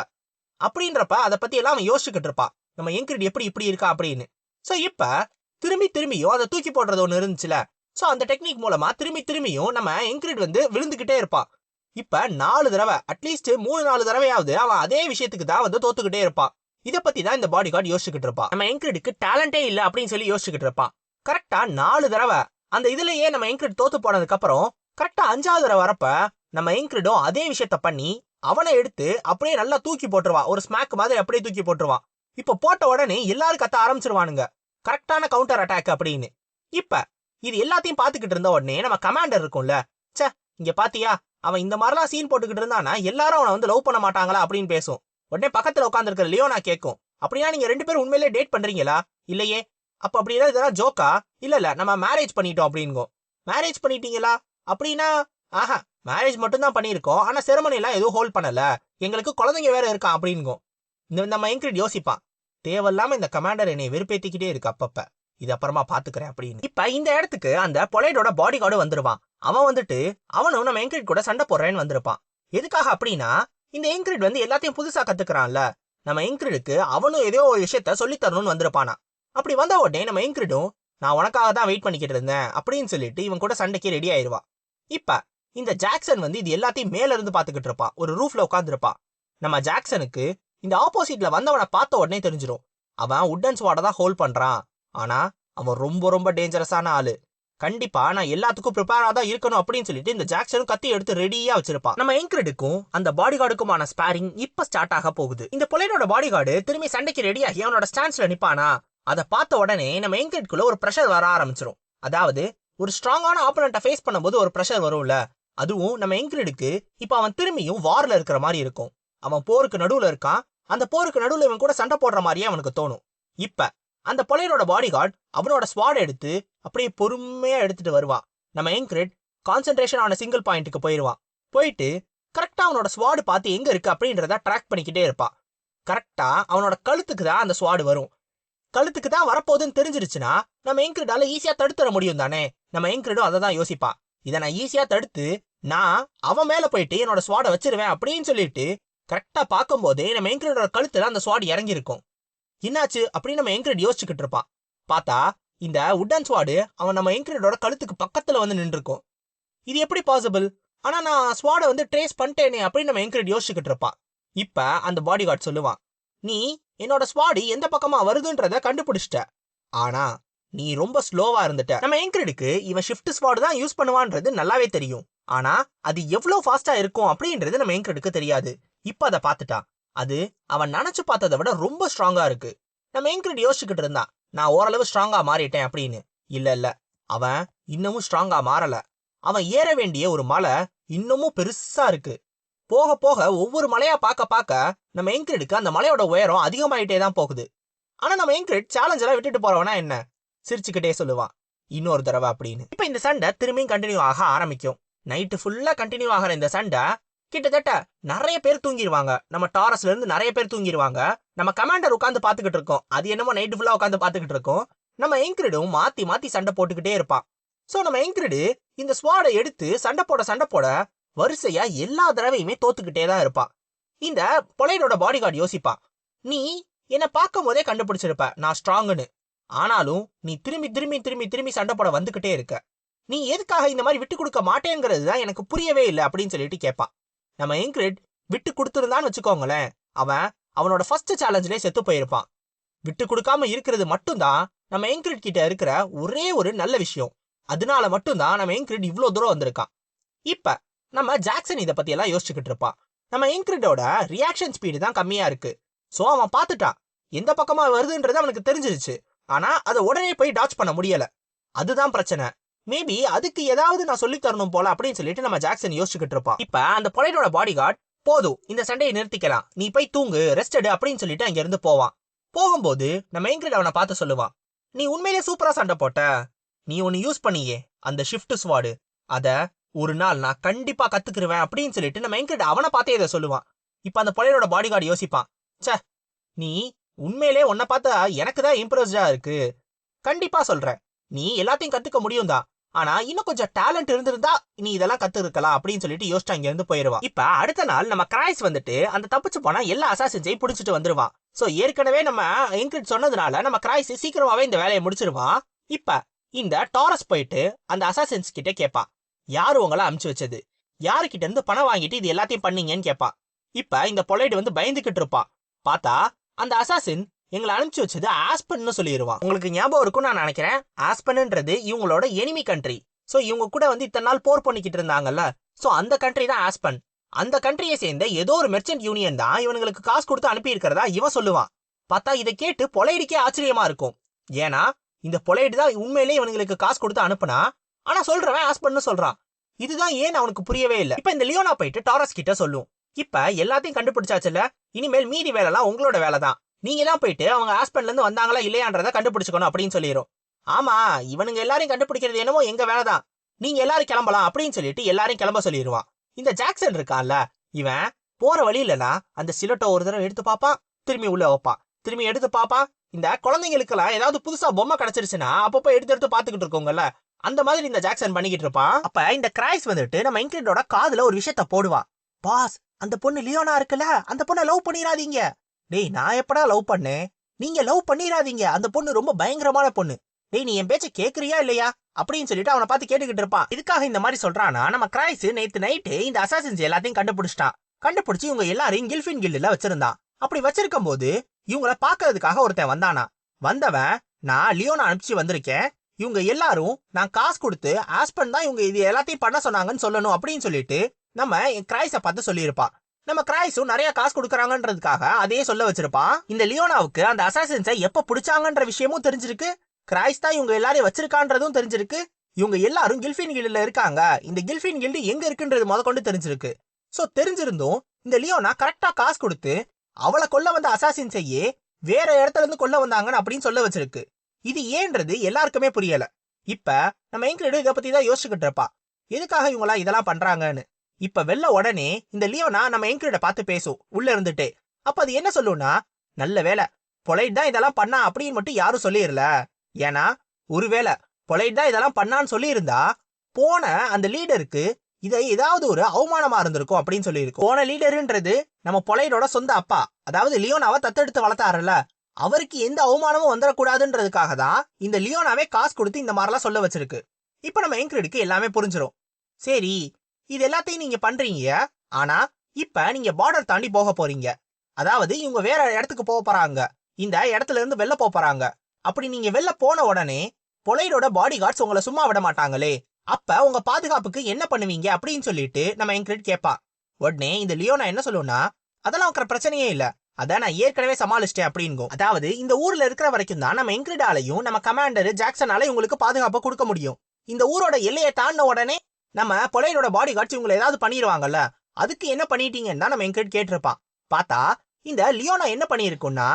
அப்படின்றப்ப அதை பத்தி எல்லாம் அவன் யோசிச்சுக்கிட்டு இருப்பான். நம்ம எங்கிரிட் எப்படி இப்படி இருக்கா அப்படின்னு. சோ இப்ப திரும்பி திரும்பியும் அதை தூக்கி போடுறது ஒன்று இருந்துச்சுல. சோ அந்த டெக்னிக் மூலமா திரும்பி திரும்பியும் நம்ம என்கிரிட் வந்து விழுந்துக்கிட்டே இருப்பான் இப்ப நாலு தடவை அட்லீஸ்ட் மூணு நாலு தடவையாவது அவன் அதே விஷயத்துக்கு தான் வந்து தோத்துக்கிட்டே இருப்பான் இத பத்தி தான் இந்த பாடி கார்டு யோசிச்சுக்கிட்டு இருப்பான் நம்ம எங்கிரிடுக்கு டேலண்டே இல்ல அப்படின்னு சொல்லி யோசிச்சுக்கிட்டு இருப்பான் கரெக்டா நாலு தடவை அந்த இதுலயே நம்ம என்கிரிட் தோத்து போனதுக்கப்புறம் கரெக்டாக கரெக்டா அஞ்சாவது தடவை வரப்ப நம்ம என்கிரிடும் அதே விஷயத்த பண்ணி அவனை எடுத்து அப்படியே நல்லா தூக்கி போட்டுருவான் ஒரு ஸ்மாக் மாதிரி அப்படியே தூக்கி போட்டுருவான் இப்ப போட்ட உடனே எல்லாரும் கத்த ஆரம்பிச்சிருவானுங்க. கரெக்டான கவுண்டர் அட்டாக் அப்படின்னு. இப்ப இது எல்லாத்தையும் பாத்துக்கிட்டு இருந்த உடனே நம்ம கமாண்டர் இருக்கும்ல ச்சே இங்க பாத்தியா அவன் இந்த மாதிரிலாம் சீன் போட்டுக்கிட்டு இருந்தானா எல்லாரும் அவனை வந்து லவ் பண்ண மாட்டாங்களா அப்படின்னு பேசும். உடனே பக்கத்துல உட்காந்துருக்கிற லியோனா கேட்கும் அப்படின்னா நீங்க ரெண்டு பேரும் உண்மையிலே டேட் பண்றீங்களா? இல்லையே அப்ப அப்படி ஏதாவது இதெல்லாம் ஜோக்கா இல்ல இல்ல நம்ம மேரேஜ் பண்ணிட்டோம் அப்படிங்கோ மேரேஜ் பண்ணிட்டீங்களா? அப்படின்னா ஆஹா மேரேஜ் மட்டும் தான் பண்ணியிருக்கோம் ஆனா செரமனி எல்லாம் எதுவும் ஹோல்ட் பண்ணல எங்களுக்கு குழந்தைங்க வேற இருக்கான் அப்படிங்கோ இந்த நம்ம எங்கிரிட் யோசிப்பான் தேவையில்லாம இந்த கமாண்டர் என்னை வெறுப்பேத்திக்கிட்டே இருக்கு அப்பப்ப. இது அப்புறமா பாத்துக்கிறேன் அப்படின்னு. இப்ப இந்த இடத்துக்கு அந்த பொலைடோட பாடி கார்டு வந்துருவான். அவன் வந்துட்டு அவனும் நம்ம எங்கிரிட் கூட சண்டை போடுறேன்னு வந்திருப்பான். எதுக்காக அப்படின்னா இந்த எங்கிரிட் வந்து எல்லாத்தையும் புதுசா கத்துக்கிறான்ல. நம்ம எங்கிரிடுக்கு அவனும் ஏதோ ஒரு விஷயத்த சொல்லித்தரணும்னு வந்திருப்பானா. அப்படி வந்த உடனே நம்ம எங்கிரிடும் நான் உனக்காக தான் வெயிட் பண்ணிக்கிட்டு இருந்தேன் அப்படின்னு சொல்லிட்டு இவன் கூட சண்டைக்கு ரெடி ஆயிருவா. இப்ப இந்த ஜாக்சன் வந்து இது எல்லாத்தையும் மேல இருந்து பாத்துக்கிட்டு இருப்பான். ஒரு ரூஃப்ல உட்காந்துருப்பான் நம்ம ஜாக்சனுக்கு இந்த ஆப்போசிட்ல வந்தவனை பார்த்த உடனே தெரிஞ்சிடும் அவன் உட்டன் ஸ்வாட தான் ஹோல்ட் பண்றான். ஆனா அவன் ரொம்ப ரொம்ப டேஞ்சரஸான ஆளு. கண்டிப்பா நான் எல்லாத்துக்கும் ப்ரிப்பேரா தான் இருக்கணும் அப்படின்னு சொல்லிட்டு இந்த ஜாக்சனும் கத்தி எடுத்து ரெடியா வச்சிருப்பான். நம்ம என்கிரெடுக்கும் அந்த பாடி கார்டுக்குமான ஸ்பேரிங் இப்ப ஸ்டார்ட் ஆக போகுது. இந்த புலையனோட பாடி கார்டு திரும்பி சண்டைக்கு ரெடியாகி அவனோட ஸ்டான்ஸ்ல நிப்பானா அதை பார்த்த உடனே நம்ம என்கிரெட்குள்ள ஒரு ப்ரெஷர் வர ஆரம்பிச்சிரும். அதாவது ஒரு ஸ்ட்ராங்கான ஆப்போனண்ட்டை ஃபேஸ் பண்ணும்போது ஒரு ப்ரெஷர் வரும்ல அதுவும் நம்ம என்கிரெடுக்கு இப்ப அவன் திரும்பியும் வார்ல இருக்கிற மாதிரி இருக்கும். அவன் போருக்கு நடுவுல இருக்கான். அந்த போருக்கு நடுவுல இவன் கூட சண்டை போடுற மாதிரியே அவனுக்கு தோணும். இப்ப அந்த பொலையனோட பாடிகார்டு அவனோட ஸ்வாட் எடுத்து அப்படியே பொறுமையா எடுத்துட்டு வருவான் நம்ம எங்கிரிட் கான்சென்ட்ரேஷன் ஆன சிங்கிள் பாயிண்ட்டுக்கு போயிடுவான் போயிட்டு கரெக்டா அவனோட ஸ்வாடு பார்த்து எங்க இருக்கு அப்படின்றத ட்ராக் பண்ணிக்கிட்டே இருப்பான் கரெக்டா அவனோட கழுத்துக்கு தான் அந்த ஸ்வாடு வரும். கழுத்துக்கு தான் வரப்போகுதுன்னு தெரிஞ்சிருச்சுன்னா நம்ம எங்கிரிடால ஈஸியா தடுத்துற முடியும் தானே? நம்ம எங்கிரிடும் அதை தான் யோசிப்பான் இதை நான் ஈஸியா தடுத்து நான் அவன் மேல போயிட்டு என்னோட ஸ்வாடை வச்சிருவேன் அப்படின்னு சொல்லிட்டு கரெக்டா பார்க்கும்போதே நம்ம எங்கிரிடோட கழுத்துல அந்த ஸ்வாட் இறங்கியிருக்கும். என்னாச்சு? அப்படின்னு நம்ம எங்கிரிட் யோசிச்சுக்கிட்டு இருப்பான். பார்த்தா இந்த உட்டன் ஸ்வாடு அவன் நம்ம எங்கிரிடோட கழுத்துக்கு பக்கத்துல வந்து நின்றுருக்கும். இது எப்படி பாசிபிள் ஆனா நான் ஸ்வாடை வந்து ட்ரேஸ் பண்ணிட்டேனே அப்படின்னு நம்ம எங்கிரிட் யோசிச்சுக்கிட்டு இருப்பான். இப்ப அந்த பாடி கார்டு சொல்லுவான் நீ என்னோட ஸ்வாடி எந்த பக்கமா வருதுன்றத கண்டுபிடிச்சிட்ட. ஆனா நீ ரொம்ப ஸ்லோவா இருந்துட்ட. நம்ம எங்கிரிடுக்கு இவன் ஷிஃப்ட் ஸ்வாடு தான் யூஸ் பண்ணுவான்றது நல்லாவே தெரியும். ஆனா அது எவ்வளவு ஃபாஸ்டா இருக்கும் அப்படின்றது நம்ம எங்கிரிடுக்கு தெரியாது. இப்ப அதை பார்த்துட்டான் அது அவன் நினைச்சு பார்த்ததை விட ரொம்ப ஸ்ட்ராங்கா இருக்கு. நம்ம என்கிட்ட யோசிச்சுக்கிட்டு இருந்தான். நான் ஓரளவு ஸ்ட்ராங்கா மாறிட்டேன் அப்படின்னு. இல்ல இல்ல. அவன் இன்னமும் ஸ்ட்ராங்கா மாறல. அவன் ஏற வேண்டிய ஒரு மலை இன்னமும் பெருசா இருக்கு. போக போக ஒவ்வொரு மலையா பார்க்க பார்க்க நம்ம எங்கிரிடுக்கு அந்த மலையோட உயரம் அதிகமாயிட்டே தான் போகுது. ஆனா நம்ம எங்கிரிட் சேலஞ்செல்லாம் விட்டுட்டு போறவனா என்ன? சிரிச்சுக்கிட்டே சொல்லுவான். இன்னொரு தடவை அப்படின்னு. இப்ப இந்த சண்டை திரும்பியும் கண்டினியூ ஆக ஆரம்பிக்கும். நைட்டு ஃபுல்லா கண்டினியூ ஆகிற இந்த சண்டை கிட்டத்தட்ட நிறைய பேர் தூங்கிடுவாங்க நம்ம டாரஸ்ல இருந்து நிறைய பேர் தூங்கிடுவாங்க நம்ம கமாண்டர் உட்காந்து பாத்துக்கிட்டு இருக்கோம். அது என்னமோ நைட்டு ஃபுல்லா உட்காந்து பாத்துக்கிட்டு இருக்கோம். நம்ம எங்கிரிடும் மாத்தி மாத்தி சண்டை போட்டுக்கிட்டே இருப்பான். சோ நம்ம எங்கிரிடு இந்த ஸ்வாடை எடுத்து சண்டை போட சண்டை போட வரிசையா எல்லா தடவையுமே தோத்துக்கிட்டே தான் இருப்பான். இந்த பொலைடோட பாடி கார்டு யோசிப்பான். நீ என்னை பார்க்கும் போதே கண்டுபிடிச்சிருப்ப. நான் ஸ்ட்ராங்குன்னு ஆனாலும் நீ திரும்பி திரும்பி திரும்பி திரும்பி சண்டை போட வந்துகிட்டே இருக்க. நீ எதுக்காக இந்த மாதிரி விட்டு கொடுக்க மாட்டேங்கிறது தான் எனக்கு புரியவே இல்லை அப்படின்னு சொல்லிட்டு கேட்பான் நம்ம இங்கிரிட் விட்டு கொடுத்துருந்தான்னு வச்சுக்கோங்களேன். அவன் அவனோட ஃபர்ஸ்ட் சேலஞ்சிலே செத்து போயிருப்பான். விட்டு கொடுக்காம இருக்கிறது மட்டும்தான் நம்ம எங்கிரிட் கிட்ட இருக்கிற ஒரே ஒரு நல்ல விஷயம். அதனால மட்டும்தான் நம்ம எங்கிரிட் இவ்வளோ தூரம் வந்திருக்கான். இப்ப நம்ம ஜாக்சன் இதை பத்தி எல்லாம் யோசிச்சுக்கிட்டு இருப்பான். நம்ம எங்கிரிடோட ரியாக்ஷன் ஸ்பீடு தான் கம்மியா இருக்கு. ஸோ அவன் பார்த்துட்டான். எந்த பக்கமா வருதுன்றது அவனுக்கு தெரிஞ்சிருச்சு. ஆனா அதை உடனே போய் டாச் பண்ண முடியல. அதுதான் பிரச்சனை. மேபி அதுக்கு ஏதாவது நான் சொல்லி தரணும் போல அப்படின்னு சொல்லிட்டு நம்ம ஜாக்சன் யோசிச்சுக்கிட்டு இருப்பான் இப்ப அந்த பொலைட்டோட பாடி கார்டு போதும் இந்த சண்டையை நிறுத்திக்கலாம். நீ போய் தூங்கு ரெஸ்ட் எடு அப்படின்னு சொல்லிட்டு அங்க இருந்து போவான். போகும்போது நம்ம எங்கிரிட் அவனை பார்த்து சொல்லுவான் நீ உண்மையிலே சூப்பரா சண்டை போட்ட. நீ ஒன்னு யூஸ் பண்ணியே அந்த ஷிஃப்ட் ஸ்வாடு அத ஒரு நாள் நான் கண்டிப்பா கத்துக்கிருவேன் அப்படின்னு சொல்லிட்டு நம்ம எங்கிரிட் அவனை பார்த்தே இதை சொல்லுவான். இப்ப அந்த பொலையரோட பாடி கார்டு யோசிப்பான் ச்சே நீ உண்மையிலே உன்னை பார்த்தா எனக்கு தான் இம்ப்ரெஸ்டா இருக்கு. கண்டிப்பா சொல்றேன். நீ எல்லாத்தையும் கத்துக்க முடியும் தான் ஆனா இன்னும் கொஞ்சம் டேலண்ட் இருந்திருந்தா நீ இதெல்லாம் கத்துருக்கலாம் அப்படின்னு சொல்லிட்டு யோசிச்சு அங்க இருந்து போயிருவான். இப்ப அடுத்த நாள் நம்ம கிராய்ஸ் வந்துட்டு அந்த தப்பிச்சு போனா எல்லா அசாசின்ஸையும் புடிச்சிட்டு வந்துருவான். சோ ஏற்கனவே நம்ம என்கிரிட் சொன்னதுனால நம்ம கிராய்ஸ் சீக்கிரமாவே இந்த வேலையை முடிச்சிருவான். இப்ப இந்த டாரஸ் போயிட்டு அந்த அசாசின்ஸ் கிட்ட கேட்பான் யாரு உங்களை அமுச்சு வச்சது? யாருக்கிட்ட இருந்து பணம் வாங்கிட்டு இது எல்லாத்தையும் பண்ணீங்கன்னு கேட்பான் இப்ப இந்த பொலைடு வந்து பயந்துகிட்டு இருப்பான். பார்த்தா அந்த அசாசின் எங்களை அனுப்பிச்சு வச்சது ஆஸ்பன்னு சொல்லிடுவான் உங்களுக்கு ஞாபகம் இருக்கும் நான் நினைக்கிறேன். ஆஸ்பன்ன்றது இவங்களோட எனிமி கண்ட்ரி ஸோ இவங்க கூட வந்து இத்தனை நாள் போர் பண்ணிக்கிட்டு இருந்தாங்கல்ல. சோ அந்த கண்ட்ரி தான் ஆஸ்பன் அந்த கண்ட்ரியை சேர்ந்த ஏதோ ஒரு மெர்ச்சன்ட் யூனியன் தான் இவனுங்களுக்கு காசு கொடுத்து அனுப்பி இருக்கிறதா இவன் சொல்லுவான். பார்த்தா இதை கேட்டு பொலைடுக்கே ஆச்சரியமா இருக்கும். ஏன்னா இந்த பொலைடு தான் உண்மையிலேயே இவனுங்களுக்கு காசு கொடுத்து அனுப்புனா ஆனா சொல்றவன் ஆஸ்பன்னு சொல்றான். இதுதான் ஏன் அவனுக்கு புரியவே இல்லை. இப்ப இந்த லியோனா போயிட்டு டாரஸ் கிட்ட சொல்லும். இப்ப எல்லாத்தையும் கண்டுபிடிச்சாச்சுல இனிமேல் மீதி வேலைலாம் உங்களோட வேலை தான் நீங்க தான் போயிட்டு அவங்க ஆஸ்பன்ல இருந்து வந்தாங்களா இல்லையான்றத கண்டுபிடிச்சுக்கணும் அப்படின்னு சொல்லிடும் ஆமா இவனுங்க எல்லாரையும் கண்டுபிடிக்கிறது என்னமோ எங்க வேலை தான் நீங்க எல்லாரும் கிளம்பலாம் அப்படின்னு சொல்லிட்டு எல்லாரையும் கிளம்ப சொல்லிடுவான் இந்த ஜாக்சன் இருக்கான்ல இவன் போற வழியிலனா அந்த சிலட்டோ ஒரு தடவை எடுத்து பார்ப்பான் திரும்பி உள்ள வைப்பான். திரும்பி எடுத்து பார்ப்பான் இந்த குழந்தைங்களுக்கெல்லாம் ஏதாவது புதுசா பொம்மை கிடைச்சிருச்சுன்னா அப்பப்போ எடுத்து எடுத்து பாத்துக்கிட்டு இருக்கோங்கல்ல அந்த மாதிரி இந்த ஜாக்சன் பண்ணிக்கிட்டு இருப்பான். அப்ப இந்த கிராய்ஸ் வந்துட்டு நம்ம இன்கிரிடோட காதுல ஒரு விஷயத்த போடுவான். பாஸ் அந்த பொண்ணு லியோனா இருக்குல்ல அந்த பொண்ணை லவ் பண்ணிடாதீங்க டேய் நான் எப்படா லவ் பண்ணேன் நீங்க லவ் பண்ணிடாதீங்க. அந்த பொண்ணு ரொம்ப பயங்கரமான பொண்ணு. டேய் நீ என் பேச்ச கேக்குறியா இல்லையா? அப்படின்னு சொல்லிட்டு அவனை பார்த்து கேட்டுக்கிட்டு இருப்பான் இதுக்காக இந்த மாதிரி சொல்றானா நம்ம கிரைஸ் நேத்து நைட்டு இந்த அசாசின்ஸ் எல்லாத்தையும் கண்டுபிடிச்சிட்டான். கண்டுபிடிச்சு இவங்க எல்லாரையும் கில்ஃபின் கில்டுல வச்சிருந்தான். அப்படி வச்சிருக்கும் போது இவங்கள பாக்குறதுக்காக ஒருத்தன் வந்தானா? வந்தவன் நான் லியோனா அனுப்பிச்சு வந்திருக்கேன். இவங்க எல்லாரும் நான் காசு கொடுத்து ஆஸ்பன் தான் இவங்க இது எல்லாத்தையும் பண்ண சொன்னாங்கன்னு சொல்லணும் அப்படின்னு சொல்லிட்டு நம்ம கிரைஸ பார்த்து சொல்லியிருப்பான். நம்ம கிரைஸும் நிறைய காசு கொடுக்குறாங்கன்றதுக்காக அதையே சொல்ல வச்சிருப்பான் இந்த லியோனாவுக்கு அந்த அசாசின்ஸை எப்ப பிடிச்சாங்கன்ற விஷயமும் தெரிஞ்சிருக்கு. கிரைஸ் தான் இவங்க எல்லாரையும் வச்சிருக்கான்றதும் தெரிஞ்சிருக்கு. இவங்க எல்லாரும் கில்ஃபின் கில்டுல இருக்காங்க. இந்த கில்ஃபின் கில்டு எங்க இருக்குன்றது முத கொண்டு தெரிஞ்சிருக்கு. சோ தெரிஞ்சிருந்தும் இந்த லியோனா கரெக்டா காசு கொடுத்து அவளை கொல்ல வந்த அசாசின்ஸையே வேற இடத்துல இருந்து கொல்ல வந்தாங்கன்னு அப்படின்னு சொல்ல வச்சிருக்கு. இது ஏன்றது எல்லாருக்குமே புரியல. இப்ப நம்ம எங்கிட்ட இதை பத்தி தான் யோசிச்சுக்கிட்டு இருப்பா. எதுக்காக இவங்களா இதெல்லாம் பண்றாங்கன்னு? இப்ப வெள்ள உடனே இந்த லியோனா நம்ம என்கிட்ட பார்த்து பேசும் உள்ள இருந்துட்டு. அப்ப அது என்ன சொல்லும்னா நல்ல வேலை பொலைட் தான் இதெல்லாம் பண்ணா அப்படின்னு மட்டும் யாரும் சொல்லிடல ஏன்னா ஒருவேளை பொலைட் தான் இதெல்லாம் பண்ணான்னு சொல்லியிருந்தா போன அந்த லீடருக்கு இதை ஏதாவது ஒரு அவமானமா இருந்திருக்கும் அப்படின்னு சொல்லியிருக்கும். போன லீடருன்றது நம்ம பொலைடோட சொந்த அப்பா அதாவது லியோனாவை தத்தெடுத்து வளர்த்தாருல்ல. அவருக்கு எந்த அவமானமும் வந்துடக்கூடாதுன்றதுக்காக தான் இந்த லியோனாவே காசு கொடுத்து இந்த மாதிரிலாம் சொல்ல வச்சிருக்கு. இப்ப நம்ம எங்கிரிடுக்கு எல்லாமே புரிஞ்சிடும் சரி இது எல்லாத்தையும் நீங்க பண்றீங்க. ஆனா இப்ப நீங்க பார்டர் தாண்டி போக போறீங்க. அதாவது இவங்க வேற இடத்துக்கு போக போறாங்க. இந்த இடத்துல இருந்து வெளில போக போறாங்க. அப்படி நீங்க வெளில போன உடனே பொலைடோட பாடி கார்ட்ஸ் உங்களை சும்மா விட மாட்டாங்களே. அப்ப உங்க பாதுகாப்புக்கு என்ன பண்ணுவீங்க அப்படின்னு சொல்லிட்டு நம்ம என்கிட்ட கேட்பான் உடனே இந்த லியோனா என்ன சொல்லுவோம்னா அதெல்லாம் இருக்கிற பிரச்சனையே இல்ல. அதான் நான் ஏற்கனவே சமாளிச்சிட்டேன் அப்படிங்கும் அதாவது இந்த ஊர்ல இருக்கிற வரைக்கும் தான் நம்ம என்கிரிடாலையும் நம்ம கமாண்டர் ஜாக்சனால உங்களுக்கு பாதுகாப்பு கொடுக்க முடியும். இந்த ஊரோட எல்லையை தாண்டின உடனே நம்ம பொலையனோட பாடி கார்ட்ஸ் இவங்களை ஏதாவது பண்ணிடுவாங்கல்ல அதுக்கு என்ன பண்ணிட்டீங்கன்னு தான் நம்ம என்கிட்ட கேட்டிருப்பான். பார்த்தா இந்த லியோனா என்ன பண்ணியிருக்கும்னா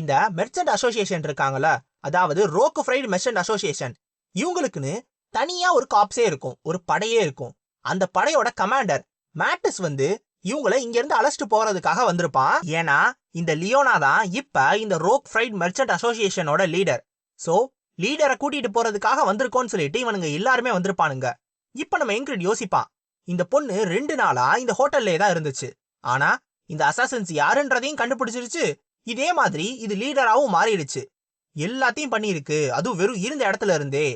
இந்த மெர்ச்சன்ட் அசோசியேஷன் இருக்காங்கல்ல அதாவது ரோக்கு ஃப்ரைடு மெர்ச்சன்ட் அசோசியேஷன் இவங்களுக்குன்னு தனியா ஒரு காப்ஸே இருக்கும் ஒரு படையே இருக்கும். அந்த படையோட கமாண்டர் மேட்டிஸ் வந்து இவங்கள இங்கேருந்து அழைச்சிட்டு போறதுக்காக வந்திருப்பான். ஏன்னா இந்த லியோனா தான் இப்ப இந்த ரோக் ஃப்ரைட் மெர்ச்சன்ட் அசோசியேஷனோட லீடர் சோ லீடரை கூட்டிட்டு போறதுக்காக வந்திருக்கோன்னு சொல்லிட்டு இவனுங்க எல்லாருமே வந்திருப்பானுங்க. இப்ப நம்ம எங்கிரிட் யோசிப்பான் இந்த பொண்ணு ரெண்டு நாளா இந்த ஹோட்டல்லே தான் இருந்துச்சு. ஆனா இந்த அசாசன்ஸ் யாருன்றதையும் கண்டுபிடிச்சிருச்சு. இதே மாதிரி இது லீடராவும் மாறிடுச்சு. எல்லாத்தையும் பண்ணியிருக்கு. அதுவும் வெறும் இருந்த இடத்துல இருந்தே.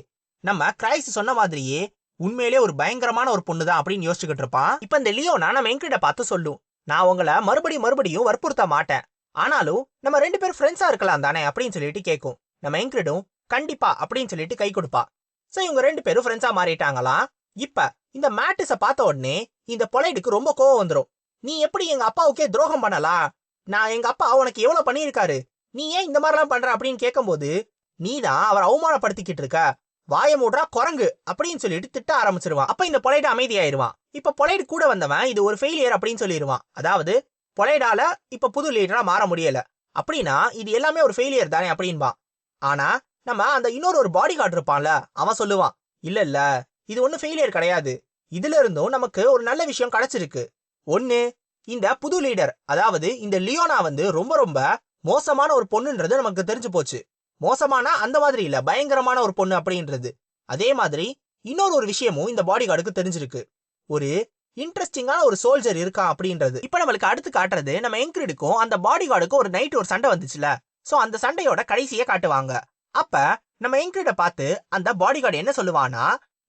நம்ம கிரைஸ் சொன்ன மாதிரியே உண்மையிலே ஒரு பயங்கரமான ஒரு பொண்ணு தான் அப்படின்னு யோசிச்சுக்கிட்டு இருப்பான் இப்ப இந்த லியோனா நம்ம எங்கிட்ட பார்த்து சொல்லும். நான் உங்களை மறுபடியும் மறுபடியும் வற்புறுத்த மாட்டேன். ஆனாலும் நம்ம ரெண்டு பேரும் ஃப்ரெண்ட்ஸா இருக்கலாம் தானே அப்படின்னு சொல்லிட்டு கேட்கும் நம்ம எங்கிரிடும் கண்டிப்பா அப்படின்னு சொல்லிட்டு கை கொடுப்பா. சோ இவங்க ரெண்டு பேரும் ஃப்ரெண்ட்ஸா மாறிட்டாங்களாம் இப்ப இந்த மேட்டிஸ பார்த்த உடனே இந்த பொலைடுக்கு ரொம்ப கோவம் வந்துரும். நீ எப்படி எங்க அப்பாவுக்கே துரோகம் பண்ணலாம் நான் எங்க அப்பா உனக்கு எவ்வளவு பண்ணியிருக்காரு? நீ ஏன் இந்த மாதிரிலாம் பண்ற அப்படின்னு கேட்கும்போது நீ தான் அவர் அவமானப்படுத்திக்கிட்டு இருக்க. வாய மூடுறா குரங்கு அப்படின்னு சொல்லிட்டு திட்ட ஆரம்பிச்சிருவான். அப்ப இந்த பொலைடு அமைதியாயிருவான். இப்ப பொலைடு கூட வந்தவன் இது ஒரு ஃபெயிலியர் அப்படின்னு சொல்லிடுவான் அதாவது பொலைடால இப்ப புது லீடரா மாற முடியல. அப்படின்னா இது எல்லாமே ஒரு ஃபெயிலியர் தானே அப்படின்பான் ஆனா நம்ம அந்த இன்னொரு ஒரு பாடி கார்டு இருப்பான்ல அவன் சொல்லுவான் இல்ல இல்ல இது ஒன்றும் ஃபெயிலியர் கிடையாது. இதுல இருந்தும் நமக்கு ஒரு நல்ல விஷயம் கிடைச்சிருக்கு. ஒன்னு இந்த புது லீடர் அதாவது இந்த லியோனா வந்து ரொம்ப ரொம்ப மோசமான ஒரு பொண்ணுன்றது நமக்கு தெரிஞ்சு போச்சு. மோசமான அந்த மாதிரி இல்ல பயங்கரமான ஒரு பொண்ணு அப்படின்றது. அதே மாதிரி இன்னொரு ஒரு விஷயமும் இந்த பாடி கார்டுக்கு தெரிஞ்சிருக்கு. ஒரு இன்ட்ரெஸ்டிங்கான ஒரு சோல்ஜர் இருக்கா அப்படின்றது. இப்ப நம்மளுக்கு அடுத்து காட்டுறது நம்ம என்கிரிடுக்கும் அந்த பாடி கார்டுக்கும் ஒரு நைட் ஒரு சண்டை வந்துச்சுல. சோ அந்த சண்டையோட கடைசியை காட்டுவாங்க. அப்ப நம்ம என்கிரிட பார்த்து அந்த பாடி கார்டு என்ன சொல்லுவானா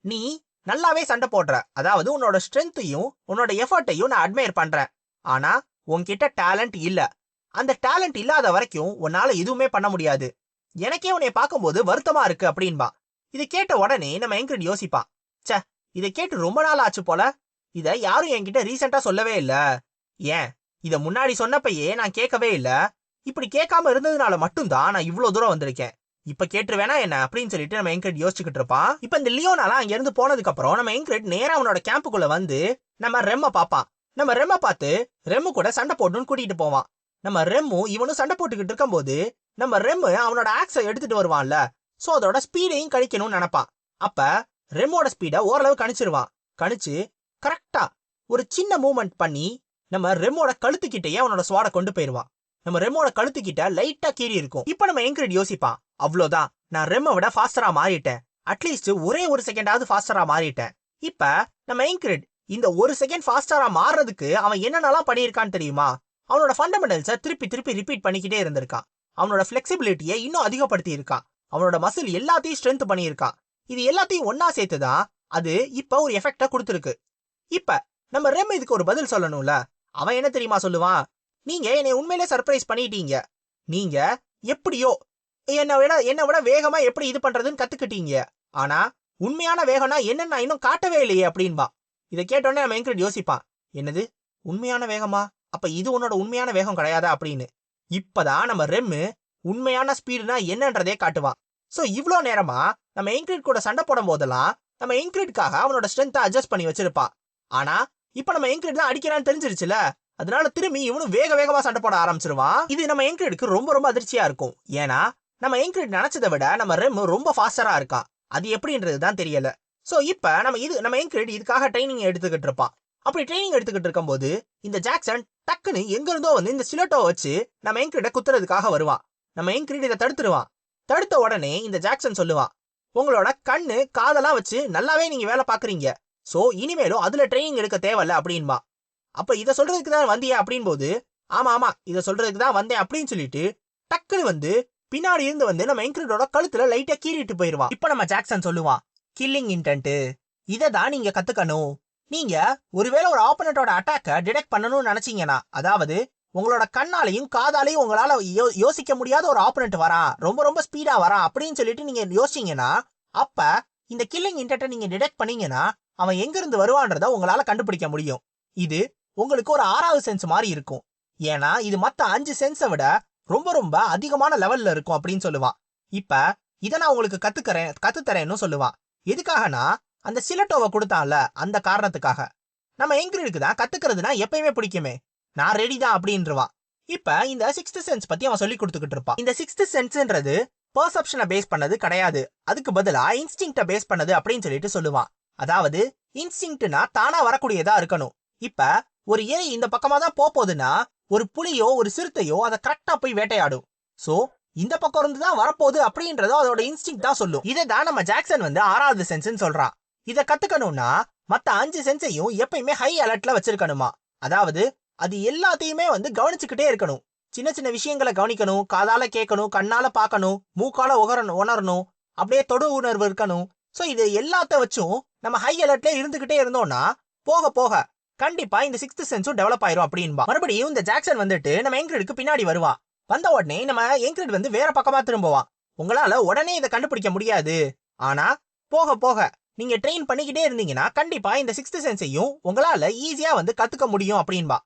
நீ நல்லாவே சண்டை போடுற. அதாவது உன்னோட ஸ்ட்ரென்த்தையும் உன்னோட எஃபர்ட்டையும் நான் அட்மையர் பண்றேன். ஆனா உன்கிட்ட டேலண்ட் இல்ல. அந்த டேலண்ட் இல்லாத வரைக்கும் உன்னால எதுவுமே பண்ண முடியாது. எனக்கே உன்னை பார்க்கும்போது வருத்தமா இருக்கு அப்படின்பா. இதை கேட்ட உடனே நம்ம எங்கிட்ட யோசிப்பான் ச்சே இதை கேட்டு ரொம்ப நாள் ஆச்சு போல. இத யாரும் என்கிட்ட ரீசெண்டா சொல்லவே இல்ல. ஏன்? இத முன்னாடி சொன்னப்பயே நான் கேட்கவே இல்ல. இப்படி கேட்காம இருந்ததுனால மட்டும்தான் நான் இவ்வளவு தூரம் வந்திருக்கேன். இப்ப கேட்டுருவேனா என்ன? அப்படின்னு சொல்லிட்டு நம்ம என்கிரிட் யோசிச்சுக்கிட்டு இருப்பான் இப்ப இந்த லியோனாலாம் அங்க இருந்து போனதுக்கு அப்புறம் நம்ம என்கிரிட் நேரா அவனோட கேம்புக்குள்ள வந்து நம்ம ரெம்ம பாப்பான் நம்ம ரெம்ம பார்த்து ரெம்மு கூட சண்டை போடணும்னு கூட்டிட்டு போவான் நம்ம ரெம்மு இவனும் சண்டை போட்டுக்கிட்டு இருக்கும்போது நம்ம ரெம்மு அவனோட ஆக்ஸை எடுத்துட்டு வருவான்ல. சோ அதோட ஸ்பீடையும் கணிக்கணும்னு நினைப்பான் அப்ப ரெம்மோட ஸ்பீட ஓரளவு கணிச்சிருவான் கணிச்சு கரெக்டா ஒரு சின்ன மூவ்மெண்ட் பண்ணி நம்ம ரெம்மோட கழுத்துக்கிட்டேயே அவனோட ஸ்வாட கொண்டு போயிருவான் நம்ம ரெம்மோட கழுத்துக்கிட்ட லைட்டா கீறி இருக்கும். இப்ப நம்ம என்கிரிட் யோசிப்பான் அவ்வளவுதான் நான் ரெம்ம விட ஃபாஸ்டரா மாறிட்டேன். அட்லீஸ்ட் ஒரே ஒரு செகண்டாவது ஃபாஸ்டரா மாறிட்டேன். இப்ப நம்ம என்கிரிட் இந்த ஒரு செகண்ட் ஃபாஸ்டரா மாறுறதுக்கு அவன் என்னென்னலாம் பண்ணியிருக்கான்னு தெரியுமா? அவனோட ஃபண்டமெண்டல்ஸை திருப்பி திருப்பி ரிப்பீட் பண்ணிக்கிட்டே இருந்திருக்கான். அவனோட ஃபிளெக்சிபிலிட்டியை இன்னும் அதிகப்படுத்தி இருக்கான் அவனோட மசில் எல்லாத்தையும் ஸ்ட்ரென்த் பண்ணியிருக்கான். இது எல்லாத்தையும் ஒன்னா சேர்த்துதான் அது இப்ப ஒரு எஃபெக்டா கொடுத்துருக்கு. இப்ப நம்ம ரெம் இதுக்கு ஒரு பதில் சொல்லணும்ல. அவன் என்ன தெரியுமா சொல்லுவான்? நீங்க என்னை உண்மையிலே சர்ப்ரைஸ் பண்ணிட்டீங்க. நீங்க எப்படியோ என்னை விட என்னை விட வேகமா எப்படி இது பண்றதுன்னு கத்துக்கிட்டீங்க. ஆனா உண்மையான வேகம்னா என்னன்னு நான் இன்னும் காட்டவே இல்லையே அப்படின்பா. இதை கேட்டோடனே நம்ம என்கிட்ட யோசிப்பான் என்னது? உண்மையான வேகமா? அப்ப இது உன்னோட உண்மையான வேகம் கிடையாதா? அப்படின்னு. இப்பதான் நம்ம ரெம்மு உண்மையான ஸ்பீடுனா என்னன்றதே காட்டுவான். சோ இவ்ளோ நேரமா நம்ம என்கிரிட் கூட சண்டை போடும் போதெல்லாம் நம்ம என்கிரிட்காக அவனோட ஸ்ட்ரென்த்தை அட்ஜஸ்ட் பண்ணி வச்சிருப்பான். ஆனா இப்ப நம்ம என்கிரிட் தான் அடிக்கிறான்னு தெரிஞ்சிருச்சுல? அதனால திரும்பி இவனும் வேக வேகமா சண்டை போட ஆரம்பிச்சிருவான். இது நம்ம என்கிரிட்க்கு ரொம்ப ரொம்ப அதிர்ச்சியா இருக்கும். ஏன்னா நம்ம என்கிரிட் நினைச்சதை விட நம்ம ரெம் ரொம்ப ஃபாஸ்டரா இருக்கான் அது எப்படின்றது தான் தெரியல. சோ இப்ப நம்ம இது நம்ம என்கிரிட் இதுக்காக ட்ரைனிங் எடுத்துக்கிட்டு இருப்பான். அப்படி ட்ரைனிங் எடுத்துக்கிட்டு இருக்கும்போது இந்த ஜாக்சன் டக்குன்னு எங்கிருந்தோ வந்து இந்த சிலட்டோ வச்சு நம்ம என்கிரிட்ட குத்துறதுக்காக வருவான். நம்ம என்கிரிட் இதை தடுத்துருவான். தடுத்த உடனே இந்த ஜாக்சன் சொல்லுவான் உங்களோட கண்ணு காதெல்லாம் வச்சு நல்லாவே நீங்க வேலை பாக்குறீங்க சோ இனிமேலும் அதுல ட்ரைனிங் எடுக்க தேவையில்ல அப்படின்பா அப்ப இத சொல்றதுக்கு தான் வந்தியா அப்படின் போது ஆமா ஆமா இத சொல்றதுக்கு தான் வந்தேன் அப்படின்னு சொல்லிட்டு டக்குன்னு வந்து பின்னாடி இருந்து வந்து நம்ம என்கிரிட்டோட கழுத்துல லைட்டா கீறிட்டு போயிருவான் இப்ப நம்ம ஜாக்சன் சொல்லுவான் கில்லிங் இன்டென்ட் இதை தான் நீங்க கத்துக்கணும். நீங்க ஒருவேளை ஒரு ஆப்பனட்டோட அட்டாக்க டிடெக்ட் பண்ணணும்னு நினைச்சீங்கன்னா அதாவது உங்களோட கண்ணாலையும் காதாலையும் உங்களால யோ- யோசிக்க முடியாத ஒரு ஆப்பனண்ட் வரான் ரொம்ப ரொம்ப ஸ்பீடா வரான் அப்படின்னு சொல்லிட்டு நீங்க யோசிச்சீங்கன்னா அப்ப இந்த கில்லிங் இன்டென்ட்டை நீங்க டிடெக்ட் பண்ணீங்கன்னா அவன் எங்கிருந்து வருவான்றதை வருவான்றத உங்களால கண்டுபிடிக்க முடியும். இது உங்களுக்கு ஒரு ஆறாவது சென்ஸ் மாதிரி இருக்கும். ஏன்னா இது மத்த அஞ்சு சென்ஸை விட ரொம்ப ரொம்ப அதிகமான லெவல்ல இருக்கும் அப்படின்னு சொல்லுவான். இப்ப இதை நான் உங்களுக்கு கத்துக்கறேன் கற்றுத்தரேன்னு சொல்லுவான். எதுக்காகனா அந்த சிலட்டோவை கொடுத்தான்ல அந்த காரணத்துக்காக. நம்ம எங்கிருக்கு தான் கற்றுக்கிறதுனா எப்பயுமே பிடிக்குமே. நான் ரெடி தான் அப்படின்றவான். இப்ப இந்த சிக்ஸ்த் சென்ஸ் பத்தி அவன் சொல்லி கொடுத்துக்கிட்டு இருப்பான். இந்த சிக்ஸ்த் சென்ஸ்ன்றது பர்செப்ஷனை பேஸ் பண்ணது கிடையாது. அதுக்கு பதிலா இன்ஸ்டிங்க்ட பேஸ் பண்ணது அப்படின்னு சொல்லிட்டு சொல்லுவான். அதாவது இன்ஸ்டிங்க்ட்னா தானா வரக்கூடியதா இருக்கணும். இப்ப ஒரு ஏரி இந்த பக்கமா தான் போப் போகுதுன்னா ஒரு புலியோ ஒரு சிறுத்தையோ அதை கரெக்டா போய் வேட்டையாடும். சோ இந்த பக்கம் இருந்து தான் வரப்போகுது அப்படின்றத அதோட இன்ஸ்டிங் தான் சொல்லும். இதை தான் நம்ம ஜாக்சன் வந்து ஆறாவது சென்ஸ்னு சொல்றான். இதை கத்துக்கணும்னா மத்த அஞ்சு சென்ஸையும் எப்பயுமே ஹை அலர்ட்ல வச்சிருக்கணுமா? அதாவது அது எல்லாத்தையுமே வந்து கவனிச்சுக்கிட்டே இருக்கணும். சின்ன சின்ன விஷயங்களை கவனிக்கணும் காதால கேட்கணும் கண்ணால பார்க்கணும் மூக்கால உகரணும் உணரணும் அப்படியே தொடு உணர்வு இருக்கணும். சோ இது எல்லாத்த வச்சும் நம்ம ஹை அலர்ட்ல இருந்துகிட்டே இருந்தோம்னா போக போக கண்டிப்பா இந்த சிக்ஸ்த் சென்ஸும் டெவலப் ஆயிரும் அப்படின்பா. மறுபடியும் இந்த ஜாக்சன் வந்துட்டு நம்ம எங்கிரிடுக்கு பின்னாடி வருவா. வந்த உடனே நம்ம எங்கிரிட் வந்து வேற பக்கமா திரும்புவான் உங்களால உடனே இதை கண்டுபிடிக்க முடியாது. ஆனா போக போக நீங்க ட்ரெயின் பண்ணிக்கிட்டே இருந்தீங்கன்னா கண்டிப்பா இந்த சிக்ஸ்த் சென்ஸையும் உங்களால ஈஸியா வந்து கத்துக்க முடியும் அப்படின்பா.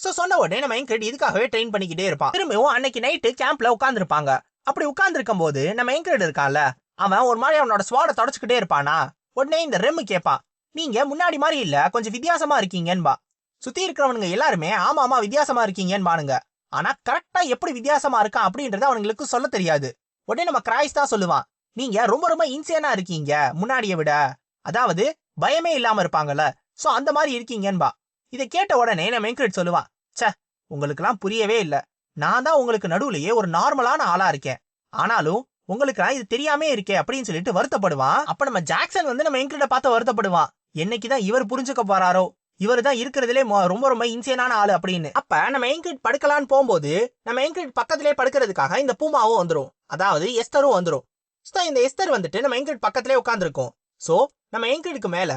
சோ சொன்ன உடனே நம்ம எங்கிரிட் இதுக்காகவே ட்ரெயின் பண்ணிக்கிட்டே இருப்பான் திரும்பவும் அன்னைக்கு நைட்டு கேம்ப்ல உட்காந்துருப்பாங்க அப்படி உட்கார்ந்துருக்கும் போது நம்ம எங்கிரிட் இருக்கான்ல அவன் ஒரு மாதிரி அவனோட ஸ்வாட தொடச்சுக்கிட்டே இருப்பானா? உடனே இந்த ரெம்மு கேட்பான் நீங்க முன்னாடி மாதிரி இல்ல கொஞ்சம் வித்தியாசமா இருக்கீங்கன்பா சுத்தி இருக்கிறவனுங்க எல்லாருமே ஆமா ஆமா வித்தியாசமா இருக்கீங்கன்னு ஆனா கரெக்டா எப்படி வித்தியாசமா இருக்கான் அப்படின்றது அவனுங்களுக்கு சொல்ல தெரியாது. உடனே நம்ம கிராய்ஸ் தான் சொல்லுவான். நீங்க ரொம்ப ரொம்ப இன்சியனா இருக்கீங்க முன்னாடியை விட. அதாவது பயமே இல்லாம இருப்பாங்கல்ல. சோ அந்த மாதிரி இருக்கீங்கன்பா இதை கேட்ட உடனே நம்ம என்கிரிட் சொல்லுவான் ச்சே உங்களுக்குலாம் புரியவே இல்ல. நான் தான் உங்களுக்கு நடுவுலயே ஒரு நார்மலான ஆளா இருக்கேன். ஆனாலும் உங்களுக்கு இது தெரியாமே இருக்கே அப்படின்னு சொல்லிட்டு வருத்தப்படுவான். அப்ப நம்ம ஜாக்சன் வந்து நம்ம என்கிட்ட பார்த்து வருத்தப்படுவான். என்னைக்குதான் இவர் புரிஞ்சுக்க போறாரோ? இவர் தான் இருக்கிறதுலே ரொம்ப ரொம்ப இன்சியனான ஆளு அப்படின்னு. அப்ப நம்ம என்கிரிட் படுக்கலான்னு போகும்போது நம்ம என்கிரிட் பக்கத்திலே படுக்கிறதுக்காக இந்த பூமாவும் வந்துரும். அதாவது எஸ்தரும் வந்துடும் ஸோ இந்த எஸ்தர் வந்துட்டு நம்ம என்கிரிட் பக்கத்திலே உட்காந்துருக்கோம் சோ நம்ம என்கிரிடுக்கு மேல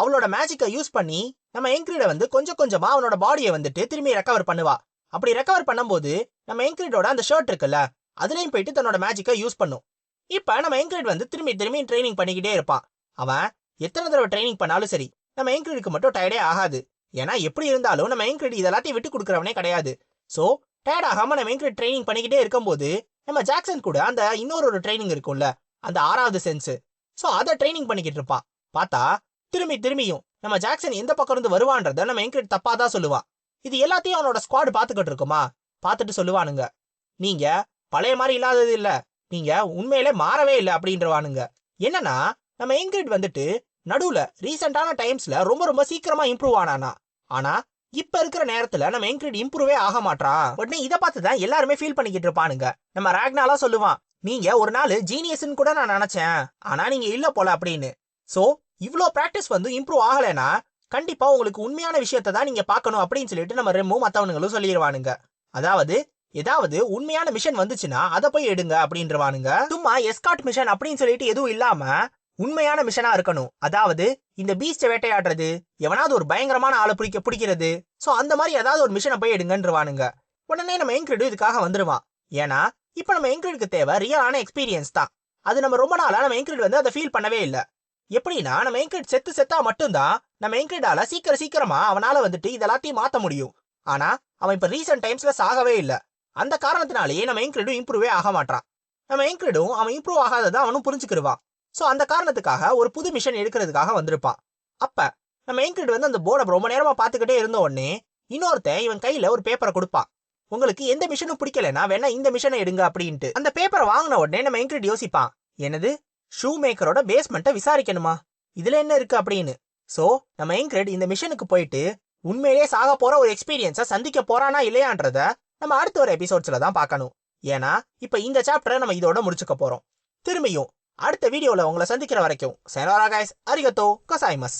அவளோட மேஜிக்கை யூஸ் பண்ணி நம்ம என்கிரிட வந்து கொஞ்சம் கொஞ்சமா அவனோட பாடியை வந்துட்டு திரும்பி ரெக்கவர் பண்ணுவா. அப்படி ரெக்கவர் பண்ணும்போது நம்ம என்கிரிடோட அந்த ஷர்ட் இருக்குல்ல அதுலயும் போயிட்டு தன்னோட மேஜிக்கை யூஸ் பண்ணும். இப்ப நம்ம என்கிரிட் வந்து திரும்பி திரும்பி ட்ரைனிங் பண்ணிக்கிட்டே இருப்பான். அவன் எத்தனை தடவை ட்ரைனிங் பண்ணாலும் சரி நம்ம என்கிரிடுக்கு மட்டும் டயர்டே ஆகாது. ஏன்னா எப்படி இருந்தாலும் நம்ம என்கிரிட் இதெல்லாத்தையும் விட்டு கொடுக்குறவனே கிடையாது. சோ டயர்ட் ஆகாமல் நம்ம என்கிரிட் ட்ரைனிங் பண்ணிக்கிட்டே இருக்கும்போது நம்ம ஜாக்சன் கூட அந்த இன்னொரு ஒரு ட்ரைனிங் இருக்கும்ல அந்த ஆறாவது சென்ஸ் சோ அதை ட்ரைனிங் பண்ணிக்கிட்டு இருப்பான் பார்த்தா திரும்பி திரும்பியும் நம்ம ஜாக்சன் எந்த பக்கம் இருந்து வருவான்றத நம்ம என்கிரிட் தப்பா தான் சொல்லுவான் இது எல்லாத்தையும் அவனோட ஸ்குவாடு பார்த்துக்கிட்டு இருக்குமா? பார்த்துட்டு சொல்லுவானுங்க. நீங்க பழைய மாதிரி இல்லாதது இல்ல. நீங்க உண்மையிலே மாறவே இல்லை அப்படின்றவானுங்க. என்னன்னா நம்ம என்கிரிட் வந்துட்டு நடுவுல ரீசெண்டான டைம்ஸ்ல ரொம்ப ரொம்ப சீக்கிரமா இம்ப்ரூவ் ஆனானா? ஆனா இப்ப இருக்கிற நேரத்துல நம்ம என்கிரிட் இம்ப்ரூவே ஆக மாட்டான் உடனே இதை பார்த்து தான் எல்லாருமே ஃபீல் பண்ணிக்கிட்டு இருப்பானுங்க. நம்ம ராக்னாலாம் சொல்லுவான் நீங்க ஒரு நாள் ஜீனியஸ்னு கூட நான் நினைச்சேன். ஆனா நீங்க இல்லை போல அப்படின்னு. சோ இவ்ளோ ப்ராக்டிஸ் வந்து இம்ப்ரூவ் ஆகலைன்னா கண்டிப்பா உங்களுக்கு உண்மையான விஷயத்தை தான் நீங்க பார்க்கணும் அப்படின்னு சொல்லிட்டு நம்ம ரெம்மும் மற்றவனுங்களும் சொல்லிடுவானுங்க அதாவது ஏதாவது உண்மையான மிஷன் வந்துச்சுன்னா அதை போய் எடுங்க அப்படின்றவானுங்க. சும்மா எஸ்காட் மிஷன் அப்படின்னு சொல்லிட்டு எதுவும் இல்லாம உண்மையான மிஷனா இருக்கணும். அதாவது இந்த பீஸ்ட வேட்டையாடுறது எவனாவது ஒரு பயங்கரமான ஆளை பிடிக்க பிடிக்கிறது. சோ அந்த மாதிரி ஏதாவது ஒரு மிஷனை போய் எடுங்கன்றவானுங்க. உடனே நம்ம என்கிரிடு இதுக்காக வந்துருவான். ஏன்னா இப்ப நம்ம என்கிரிடுக்கு தேவை ரியலான எக்ஸ்பீரியன்ஸ் தான். அது நம்ம ரொம்ப நாளா நம்ம என்கிரிட் வந்து அதை ஃபீல் பண்ணவே இல்ல. எப்படின்னா நம்ம என்கிரிட் செத்து செத்தா மட்டும்தான் நம்ம என்கிரிடால சீக்கிரம் சீக்கிரமா அவனால வந்துட்டு இதெல்லாத்தையும் மாத்த முடியும். ஆனா அவன் இப்ப ரீசெண்ட் டைம்ஸ்ல சாகவே இல்ல. அந்த காரணத்தினாலேயே நம்ம என்கிரிடும் இம்ப்ரூவே ஆக மாட்டான் நம்ம என்கிரிடும் அவன் இம்ப்ரூவ் ஆகாததான் அவனும் புரிஞ்சுக்கிடுவான் சோ அந்த காரணத்துக்காக ஒரு புது மிஷன் எடுக்கிறதுக்காக வந்திருப்பான் அப்ப நம்ம என்கிரிட் வந்து அந்த போர்டை ரொம்ப நேரமா பார்த்துக்கிட்டே இருந்த உடனே இன்னொருத்தன் இவன் கையில ஒரு பேப்பரை கொடுப்பான் உங்களுக்கு எந்த மிஷனும் பிடிக்கலனா வேணா இந்த மிஷனை எடுங்க அப்படின்ட்டு. அந்த பேப்பரை வாங்கின உடனே நம்ம என்கிரிட் யோசிப்பான். எனது ஷூ மேக்கரோட பேஸ்மெண்ட்டை விசாரிக்கணுமா? இதுல என்ன இருக்கு? அப்படின்னு. சோ நம்ம என்கிரிட் இந்த மிஷனுக்கு போயிட்டு உண்மையிலேயே சாக போற ஒரு எக்ஸ்பீரியன்ஸை சந்திக்க போறானா இல்லையான்றத நம்ம அடுத்த ஒரு எபிசோட்ஸ்ல தான் பார்க்கணும். ஏன்னா இப்ப இந்த சாப்டரை நம்ம இதோட முடிச்சுக்க போறோம். திரும்பியும் அடுத்த வீடியோல உங்களை சந்திக்கிற வரைக்கும் சேனோரா கைஸ் அரிகத்தோ கசாய்மஸ்